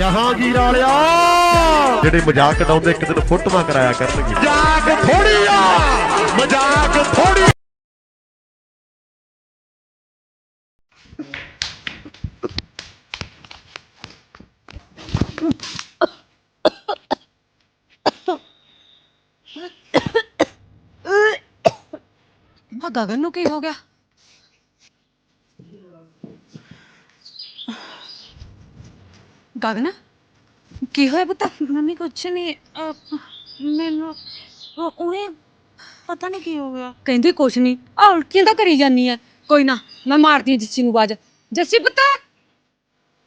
ਜਹਾਂਗੀਰ ਵਾਲਿਆ। ਜਿਹੜੇ ਮਜ਼ਾਕ ਉਡਾਉਂਦੇ ਇੱਕ ਦਿਨ ਫੋਟੋਆਂ ਕਰਾਇਆ ਕਰਨਗੇ। ਮਜ਼ਾਕ ਥੋੜੀ ਆ ਮਜ਼ਾਕ ਥੋੜੀ ਆ ਗਗਨ ਨੂੰ ਕੀ ਹੋ ਗਿਆ? ਗਗਨ? ਕੀ ਹੋਇਆ ਪੁੱਤ? ਮੰਮੀ ਕੁਛ ਨਹੀਂ ਅਹ, ਮੈਨੂੰ ਉਹ- ਉਹਨੇ ਪਤਾ ਨਹੀਂ ਕੀ ਹੋ ਗਿਆ। ਕਹਿੰਦੀ ਕੁਛ ਨਹੀਂ ਆ ਉਲਟੀਆਂ ਤਾਂ ਕਰੀ ਜਾਨੀ ਆ ਕੋਈ ਨਾ ਮੈਂ ਮਾਰਦੀ ਆਂ ਜੱਸੀ ਨੂੰ ਬਾਜ ਜੱਸੀ ਪੁੱਤ!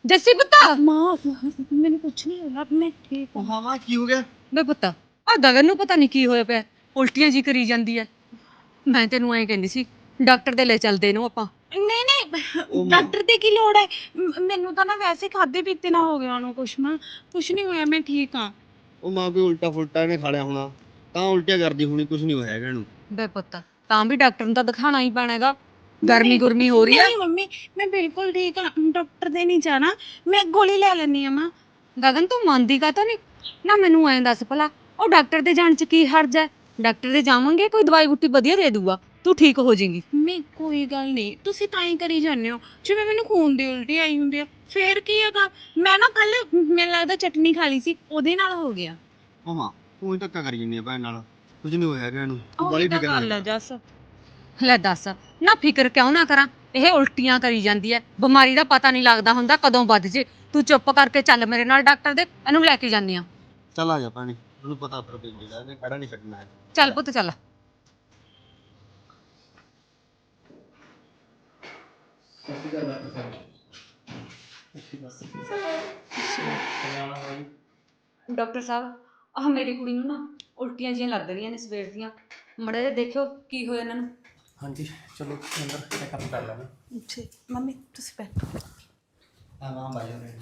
ਜੱਸੀ ਪੁੱਤ! ਮਾਂ ਮੈਨੂੰ ਕੁਛ ਨਹੀਂ ਹੋਇਆ ਮੈਂ ਠੀਕ ਹਾਂ। ਹਾਂ ਮਾਂ ਕੀ ਹੋ ਗਿਆ? ਵੇ ਪੁੱਤ ਆ ਗਗਨ ਨੂੰ ਪਤਾ ਨਹੀਂ ਕੀ ਹੋਇਆ ਪਿਆ। ਉਲਟੀਆਂ ਜੀ ਕਰੀ ਜਾਂਦੀ ਐ। ਮੈਂ ਤੈਨੂੰ ਐਂ ਕਹਿੰਦੀ ਸੀ ਡਾਕਟਰ ਦੇ ਲੈ ਚੱਲਦੇ ਇਹਨੂੰ ਆਪਾਂ। ਨਹੀਂ ਨਹੀਂ ਡਾਕਟਰ ਦੀ ਕੀ ਲੋੜ ਹੈ? ਮ- ਮੈਨੂੰ ਤਾਂ ਨਾ ਵੈਸੇ ਖਾਦੇ ਪੀਤੇ ਨਾ ਹੋ ਗਿਆ ਉਹਨੂੰ ਕੁਛ ਮੈਂ ਕੁਛ ਨਹੀਂ ਹੋਇਆ ਮੈਂ ਠੀਕ ਹਾਂ। ਉਹ ਮਾਂ ਕੋਈ ਉਲਟਾ ਫੁਲਟਾ ਇਹਨੇ ਖਾ ਲਿਆ ਹੋਣਾ। ਤਾਂ ਉਲਟੀਆਂ ਕਰਦੀ ਹੋਣੀ ਕੁਝ ਨਹੀਂ ਹੋਇਆ ਹੈਗਾ ਇਹਨੂੰ। ਵੇ ਪੁੱਤ ਤਾਂ ਵੀ ਡਾਕਟਰ ਨੂੰ ਤਾਂ ਦਿਖਾਣਾ ਹੀ ਪੈਣਾ ਹੈਗਾ। ਗਰਮੀ ਗੁਰਮੀ ਹੋ ਰਹੀ ਐ ਨਹੀਂ ਮੰਮੀ ਮੈਂ ਬਿਲਕੁਲ ਠੀਕ ਹਾਂ। ਡਾਕਟਰ ਦੇ ਨਹੀਂ ਜਾਣਾ। ਮੈਂ ਗੋਲੀ ਲੈ ਲੈਣੀ ਆ ਮਾਂ। ਗਗਨ ਤੂੰ ਮੰਨਦੀ ਕਾ ਤਾਂ ਨਹੀਂ? ਨਾ ਮੈਨੂੰ ਐਂ ਦੱਸ ਭਲਾ ਉਹ ਡਾਕਟਰ ਦੇ ਜਾਣ ਚ ਕੀ ਹਰਜ ਹੈ? ਡਾਕਟਰ ਦੇ ਜਾਵਾਂਗੇ ਕੋਈ ਦਵਾਈ ਬੁੱਟੀ ਵਧੀਆ ਦੇ ਦੂਗਾ। ਤੂੰ ਠੀਕ ਹੋ ਜਾਏਂਗੀ। ਮੈਂ ਕੋਈ ਗੱਲ ਨਹੀਂ। ਤੁਸੀਂ ਤਾਂ ਹੀ ਕਰੀ ਜਾਂਦੇ ਹੋ। ਜਿਵੇਂ ਮੈਨੂੰ ਖੂਨ ਦੀ ਉਲਟੀ ਆਈ ਹੁੰਦੀ ਆ ਫੇਰ ਕੀ ਹੈਗਾ ਮੈਂ ਨਾ ਕੱਲ ਮੈਨੂੰ ਲੱਗਦਾ ਚਟਨੀ ਖਾ ਲਈ ਸੀ ਉਹਦੇ ਨਾਲ ਹੋ ਗਿਆ। ਮਾਂ ਤੂੰ ਹੀ ਧੱਕਾ ਕਰੀ ਜੰਨੀ ਆ ਭੈਣ ਨਾਲ। ਕੁਝ ਨਹੀਂ ਹੋਇਆ ਇਹਨੂੰ। ਤੂੰ ਬੜੀ ਫਿਕਰ ਨਾ ਆ। ਜੱਸ ਲੈ ਦੱਸ ਨਾ ਫਿਕਰ ਕਿਉਂ ਨਾ ਕਰਾਂ? ਇਹ ਉਲਟੀਆਂ ਕਰੀ ਜਾਂਦੀ ਐ। ਬਿਮਾਰੀ ਦਾ ਪਤਾ ਨਹੀਂ ਲੱਗਦਾ ਹੁੰਦਾ ਕਦੋਂ ਵੱਧ ਜੇ। ਤੂੰ ਚੁੱਪ ਕਰਕੇ ਚੱਲ ਮੇਰੇ ਨਾਲ ਡਾਕਟਰ ਦੇ ਇਹਨੂੰ ਲੈ ਕੇ ਜਾਂਦੇ ਆ। ਚੱਲ ਆ ਜਾ ਭੈਣੇ ਉਹਨੂੰ ਪਤਾ ਪਰ ਜਿਹੜਾ ਇਹਨੇ ਖੜਾ ਨਹੀਂ ਹੈ ਚੱਲ ਪੁੱਤ ਚੱਲ। ਡਾਕਟਰ ਸਾਹਿਬ ਆਹ ਮੇਰੀ ਕੁੜੀ ਨੂੰ ਨਾ ਉਲਟੀਆਂ ਜਿਹੀਆਂ ਲੱਗ ਰਹੀਆਂ ਨੇ ਸਵੇਰ ਦੀਆਂ। ਮੜੇ ਜਿਹਾ ਦੇਖਿਓ ਕੀ ਹੋਇਆ ਇਹਨਾਂ ਨੂੰ। ਹਾਂਜੀ ਚਲੋ ਅੰਦਰ ਚੈੱਕਅਪ ਕਰ ਲਾਂਗੇ ਠੀਕ ਮੰਮੀ ਤੁਸੀਂ ਬੈਠੋ। ਮਾਂ ਬਾਜੋ ਰਹੇ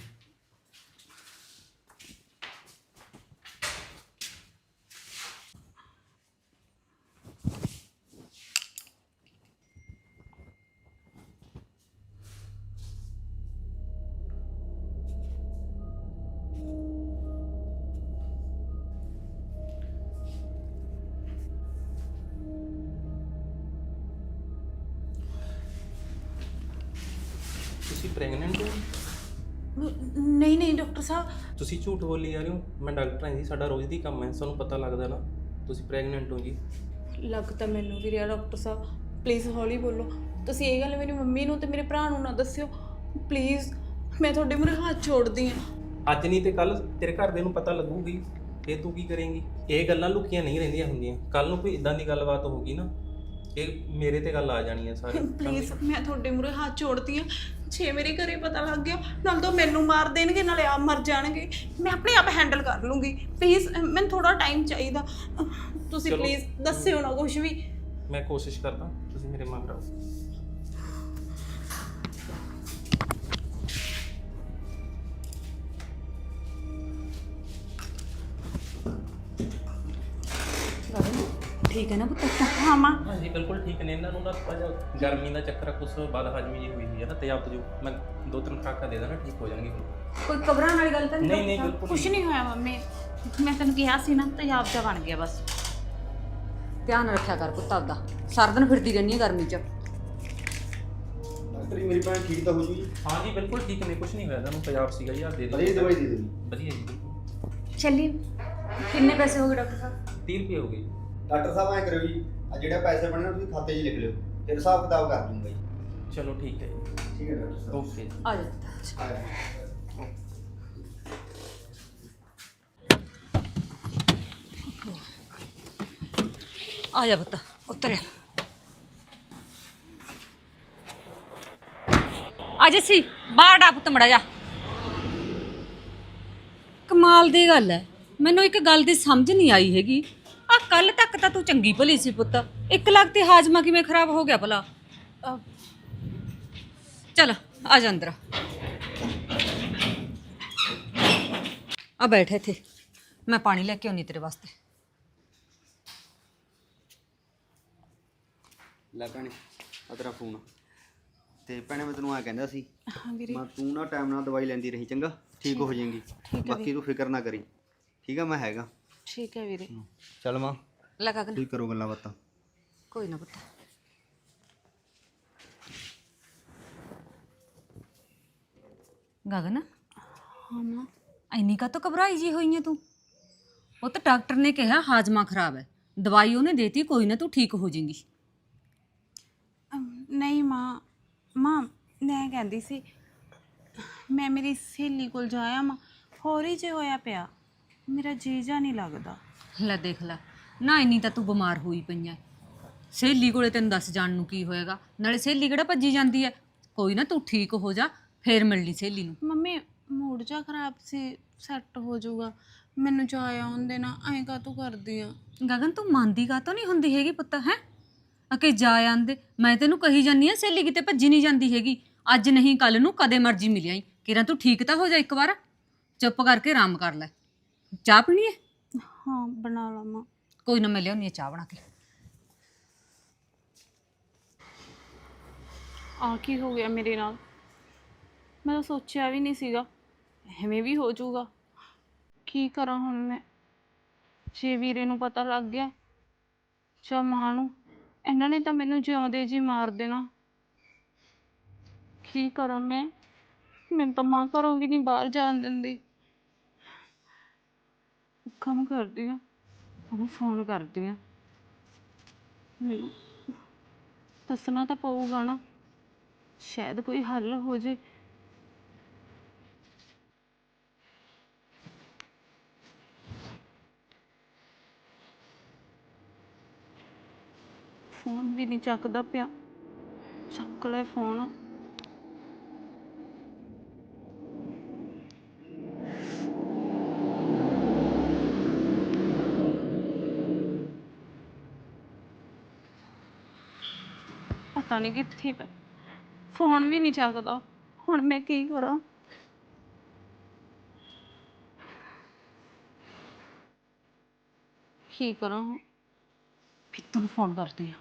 ਪ੍ਰੈਗਨੈਂਟ ਹੋ ਨਹੀਂ ਨਹੀਂ ਡਾਕਟਰ ਸਾਹਿਬ। ਤੁਸੀਂ ਝੂਠ ਬੋਲੀ ਜਾ ਰਹੇ ਹੋ? ਮੈਂ ਡਾਕਟਰ ਹਾਂ ਜੀ ਸਾਡਾ ਰੋਜ਼ ਦੀ ਕੰਮ ਹੈ ਤੁਹਾਨੂੰ ਪਤਾ ਲੱਗਦਾ ਨਾ। ਤੁਸੀਂ ਪ੍ਰੈਗਨੈਂਟ ਹੋ ਜੀ। ਲੱਗ ਤਾਂ ਮੈਨੂੰ ਵੀ ਰਿਹਾ ਡਾਕਟਰ ਸਾਹਿਬ। ਪਲੀਜ਼ ਹੌਲੀ ਬੋਲੋ। ਤੁਸੀਂ ਇਹ ਗੱਲ ਮੇਰੀ ਮੰਮੀ ਨੂੰ ਤੇ ਮੇਰੇ ਭਰਾ ਨੂੰ ਨਾ ਦੱਸਿਓ। ਪਲੀਜ਼ ਮੈਂ ਤੁਹਾਡੇ ਮੂਹਰੇ ਹੱਥ ਛੋੜਦੀ ਹਾਂ। ਅੱਜ ਨਹੀਂ ਤੇ ਕੱਲ ਤੇਰੇ ਘਰਦੇ ਨੂੰ ਪਤਾ ਲੱਗੂਗੀ। ਇਹ ਤੂੰ ਕੀ ਕਰੇਂਗੀ? ਇਹ ਗੱਲਾਂ ਲੁਕੀਆਂ ਨਹੀਂ ਰਹਿੰਦੀਆਂ ਹੁੰਦੀਆਂ। ਕੱਲ ਨੂੰ ਕੋਈ ਇਦਾਂ ਦੀ ਗੱਲਬਾਤ ਹੋਊਗੀ ਨਾ ਇਹ ਮੇਰੇ ਤੇ ਗੱਲ ਆ ਜਾਣੀ ਹੈ ਸਾਰੀ। ਪਲੀਜ਼ ਮੈਂ ਤੁਹਾਡੇ ਮੂਹਰੇ ਹੱਥ ਛੋੜਦੀ ਹਾਂ। ਛੇ ਮੇਰੇ ਘਰੇ ਪਤਾ ਲੱਗ ਗਿਆ। ਨਾਲ ਤਾਂ ਮੈਨੂੰ ਮਾਰ ਦੇਣਗੇ ਨਾਲੇ ਆਪ ਮਰ ਜਾਣਗੇ। ਮੈਂ ਆਪਣੇ ਆਪ ਹੈਂਡਲ ਕਰ ਲੂੰਗੀ। ਪਲੀਜ਼ ਮੈਨੂੰ ਥੋੜਾ ਟਾਈਮ ਚਾਹੀਦਾ। ਤੁਸੀਂ ਚਲੋ। ਪਲੀਜ਼ ਦੱਸਿਓ ਨਾ ਕੁਝ ਵੀ। ਮੈਂ ਕੋਸ਼ਿਸ਼ ਕਰਦਾ ਤੁਸੀਂ ਮੇਰੇ ਮਗਰ ਆਓ। ਠੀਕ ਹੈ ਨਾ ਪੁੱਤ? ਹਾਂ ਮਾਂ। ਹਾਂਜੀ ਬਿਲਕੁਲ ਠੀਕ ਨੇ। ਇਹਨਾਂ ਨੂੰ ਨਾ ਥੋੜ੍ਹਾ ਜਿਹਾ ਗਰਮੀ ਦਾ ਚੱਕਰ ਆ, ਕੁਛ ਬਾਦ ਹਜਮੀ ਜੀ ਹੋਈ ਹੋਈ ਹੈ ਨਾ ਤੇਜ਼ਾਬ ਤਜੂ ਮੈਂ ਦੋ ਤਿੰਨ ਖਰਾਕਾਂ ਦੇ ਦਾਂ ਠੀਕ ਹੋ ਜਾਣਗੇ ਕੋਈ ਘਬਰਾਉਣ ਵਾਲੀ ਗੱਲ ਤਾਂ ਨਹੀਂ ਨਹੀਂ ਨਹੀਂ ਬਿਲਕੁਲ ਕੁਝ ਨਹੀਂ। ਹੋਇਆ ਮੰਮੀ। ਮੈਂ ਤੈਨੂੰ ਕਿਹਾ ਸੀ ਨਾ ਤੇਜ਼ਾਬ ਜਾ ਬਣ ਗਿਆ ਬਸ। ਧਿਆਨ ਰੱਖਿਆ ਕਰ ਪੁੱਤ ਆਪਦਾ। ਸਾਰਾ ਦਿਨ ਫਿਰਦੀ ਰਹਿੰਦੀ ਹੈ ਗਰਮੀ 'ਚ। ਡਾਕਟਰ ਜੀ ਮੇਰੀ ਭੈਣ ਠੀਕ ਤਾਂ ਹੋ ਜੂਗੀ। ਹਾਂ ਜੀ ਬਿਲਕੁਲ ਠੀਕ ਨੇ। ਕੁਝ ਨਹੀਂ ਹੋਇਆ ਤੁਹਾਨੂੰ ਤੇਜ਼ਾਬ ਸੀਗਾ ਜੀ ਆ ਦੇ ਦਿਓ ਵਧੀਆ ਦਵਾਈ ਦੇ ਦੇਣੀ ਵਧੀਆ ਜੀ। ਚੱਲੀ। ਕਿੰਨੇ ਪੈਸੇ ਹੋ ਗਏ ਡਾਕਟਰ ਸਾਹਿਬ? 30 ਰੁਪਏ ਹੋ ਗਏ। ਡਾਕਟਰ ਸਾਹਿਬ ਐ ਕਰਿਓ ਜੀ ਆ ਜਿਹੜੇ ਪੈਸੇ ਬਣੇ ਨਾ ਤੁਸੀਂ ਖਾਤੇ 'ਚ ਲਿਖ ਲਿਓ ਫਿਰ ਹਿਸਾਬ ਕਿਤਾਬ ਕਰ ਦੂੰਗਾ ਜੀ। ਚਲੋ ਠੀਕ ਹੈ ਜੀ। ਠੀਕ ਹੈ ਡਾਕਟਰ ਸਾਹਿਬ। ਓਕੇ। ਆ ਜਾ ਪੁੱਤ। ਆ ਜਾਓ। ਆ ਜਾ ਪੁੱਤ ਉੱਤਰ। ਆ ਜਾ ਸੀ ਬਾਹਰ ਡਾ ਪੁੱਤ ਮੜਾ ਜਾ। ਕਮਾਲ ਦੀ ਗੱਲ ਹੈ। ਮੈਨੂੰ ਇੱਕ ਗੱਲ ਦੀ ਸਮਝ ਨਹੀਂ ਆਈ ਹੈਗੀ। ਕੱਲ ਤੱਕ ਤਾਂ ਤੂੰ ਚੰਗੀ ਭਲੀ ਸੀ ਪੁੱਤ। ਇੱਕ ਲੱਖ ਤੇ ਹਾਜ਼ਮਾ ਕਿਵੇਂ ਖਰਾਬ ਹੋ ਗਿਆ ਭਲਾ? ਅਹ, ਚੱਲ ਆ ਜਾ ਅੰਦਰ। ਆ ਬੈਠ ਇੱਥੇ। ਮੈਂ ਪਾਣੀ ਲੈ ਕੇ ਆਉਣੀ ਤੇਰੇ ਵਾਸਤੇ। ਲੈ ਭੈਣੇ ਆ ਤੇਰਾ ਫੋਨ। ਤੇ ਭੈਣੇ ਮੈਂ ਤੈਨੂੰ ਆ ਕਹਿੰਦਾ ਸੀ ਹਾਂ ਵੀਰੇ। ਮੈਂ ਤੂੰ ਨਾ ਟਾਈਮ ਨਾਲ ਦਵਾਈ ਲੈਂਦੀ ਰਹੀ ਚੰਗਾ? ਠੀਕ ਹੋ ਜਾਏਗੀ। ਬਾਕੀ ਤੂੰ ਫਿਕਰ ਨਾ ਕਰੀ। ਠੀਕ ਆ ਮੈਂ ਹੈਗਾ। ਠੀਕ ਹੈ ਵੀਰੇ। ਚੱਲ ਮਾਂ। ਲੈ ਗਗਨ ਤੁਸੀਂ ਕਰੋ ਗੱਲਾਂ ਬਾਤਾਂ। ਕੋਈ ਨਾ ਪੁੱਤ। ਗਗਨ? ਹਾਂ ਮਾਂ। ਇੰਨੀ ਕਾ ਤੋਂ ਘਬਰਾਈ ਜੀ ਹੋਈ ਹੈ ਤੂੰ? ਉਹ ਤਾਂ ਡਾਕਟਰ ਨੇ ਕਿਹਾ ਹਾਜ਼ਮਾ ਖਰਾਬ ਹੈ। ਦਵਾਈ ਉਹਨੇ ਦੇਤੀ ਕੋਈ ਨਾ ਤੂੰ ਠੀਕ ਹੋ ਜਾਏਂਗੀ। ਅਮ, ਨਹੀਂ ਮਾਂ। ਮਾਂ ਮੈਂ ਕਹਿੰਦੀ ਸੀ ਮੈਂ ਮੇਰੀ ਸਹੇਲੀ ਕੋਲ ਜਾਇਆ ਮਾਂ ਹੋਰ ਹੀ ਜੇ ਹੋਇਆ ਪਿਆ। ਮੇਰਾ ਜੀਜਾ ਨਹੀਂ ਲੱਗਦਾ। ਲੈ ਦੇਖ ਲੈ ਨਾ ਇੰਨੀ ਤਾਂ ਤੂੰ ਬਿਮਾਰ ਹੋਈ ਪਈ ਐ। ਸਹੇਲੀ ਕੋਲੇ ਤੈਨੂੰ ਦੱਸ ਜਾਣ ਨੂੰ ਕੀ ਹੋਏਗਾ ਨਾਲੇ ਸਹੇਲੀ ਕਿਹੜਾ ਭੱਜੀ ਜਾਂਦੀ ਐ? ਕੋਈ ਨਾ ਤੂੰ ਠੀਕ ਹੋ ਜਾ ਫੇਰ ਮਿਲ ਲਈ ਸਹੇਲੀ ਨੂੰ। ਮੰਮੀ ਮੂਡ ਜਾ ਖਰਾਬ ਸੀ ਸੈੱਟ ਹੋ ਜਾਊਗਾ। ਮੈਨੂੰ ਜਾਇਆ ਹੁੰਦੇ ਨਾ ਐਂ ਕਾ ਤੂੰ ਕਰਦੀ ਆ? ਗਗਨ ਤੂੰ ਮੰਨਦੀ ਕਾਤੋਂ ਨਹੀਂ ਹੁੰਦੀ ਹੈਗੀ ਪੁੱਤ ਹੈ? ਅਕੇ ਜਾ ਆਂਦੇ ਮੈਂ ਤੈਨੂੰ ਕਹੀ ਜਾਨੀ ਆ ਸਹੇਲੀ ਕਿਤੇ ਭੱਜੀ ਨਹੀਂ ਜਾਂਦੀ ਹੈਗੀ। ਅੱਜ ਨਹੀਂ ਕੱਲ ਨੂੰ ਕਦੇ ਮਰਜ਼ੀ ਮਿਲ ਆਈ। ਕਿਰਾਂ ਤੂੰ ਠੀਕ ਤਾਂ ਹੋ ਜਾ ਇੱਕ ਵਾਰ। ਚੁੱਪ ਕਰਕੇ ਆਰਾਮ ਕਰ ਲੈ। ਚਾਹ ਪੀਣੀ ਐ ਹਾਂ ਬਣਾ ਲਾ ਮਾਂ ਕੋਈ ਨਾ ਮੈਂ ਲਿਆਉਣੀ ਚਾਹ ਬਣਾ ਕੇ। ਆ ਕੀ ਹੋ ਗਿਆ ਮੇਰੇ ਨਾਲ? ਮੈਂ ਤਾਂ ਸੋਚਿਆ ਵੀ ਨਹੀਂ ਸੀਗਾ। ਐਵੇਂ ਵੀ ਹੋ ਜਾਊਗਾ। ਕੀ ਕਰਾਂ ਹੁਣ ਮੈਂ? ਜੇ ਵੀਰੇ ਨੂੰ ਪਤਾ ਲੱਗ ਗਿਆ ਜਾਂ ਮਾਂ ਨੂੰ ਇਹਨਾਂ ਨੇ ਤਾਂ ਮੈਨੂੰ ਜਿਉਂਦੇ ਜੀ ਮਾਰ ਦੇਣਾ। ਕੀ ਕਰਾਂ ਮੈਂ? ਮੈਨੂੰ ਤਾਂ ਮਾਂ ਘਰੋਂ ਵੀ ਨਹੀਂ ਬਾਹਰ ਜਾਣ ਦਿੰਦੀ। ਕੰਮ ਕਰਦੀ ਆ, ਉਹਨੂੰ ਫੋਨ ਕਰਦੀ ਹਾਂ ਮੈਨੂੰ ਦੱਸਣਾ ਤਾਂ ਪਊਗਾ ਨਾ, ਸ਼ਾਇਦ ਕੋਈ ਹੱਲ ਹੋ ਜੇ। ਫੋਨ ਵੀ ਨਹੀਂ ਚੱਕਦਾ ਪਿਆ। ਚੱਕ ਲੈ ਫੋਨ ਪਤਾ ਨਹੀਂ ਕਿੱਥੇ ਪਿਆ ਫੋਨ ਵੀ ਨਹੀਂ ਚੱਕਦਾ। ਹੁਣ ਮੈਂ ਕੀ ਕਰਾਂ? ਕੀ ਕਰਾਂ ਫਿਰ ਤੈਨੂੰ ਫੋਨ ਕਰਦੀ ਆ।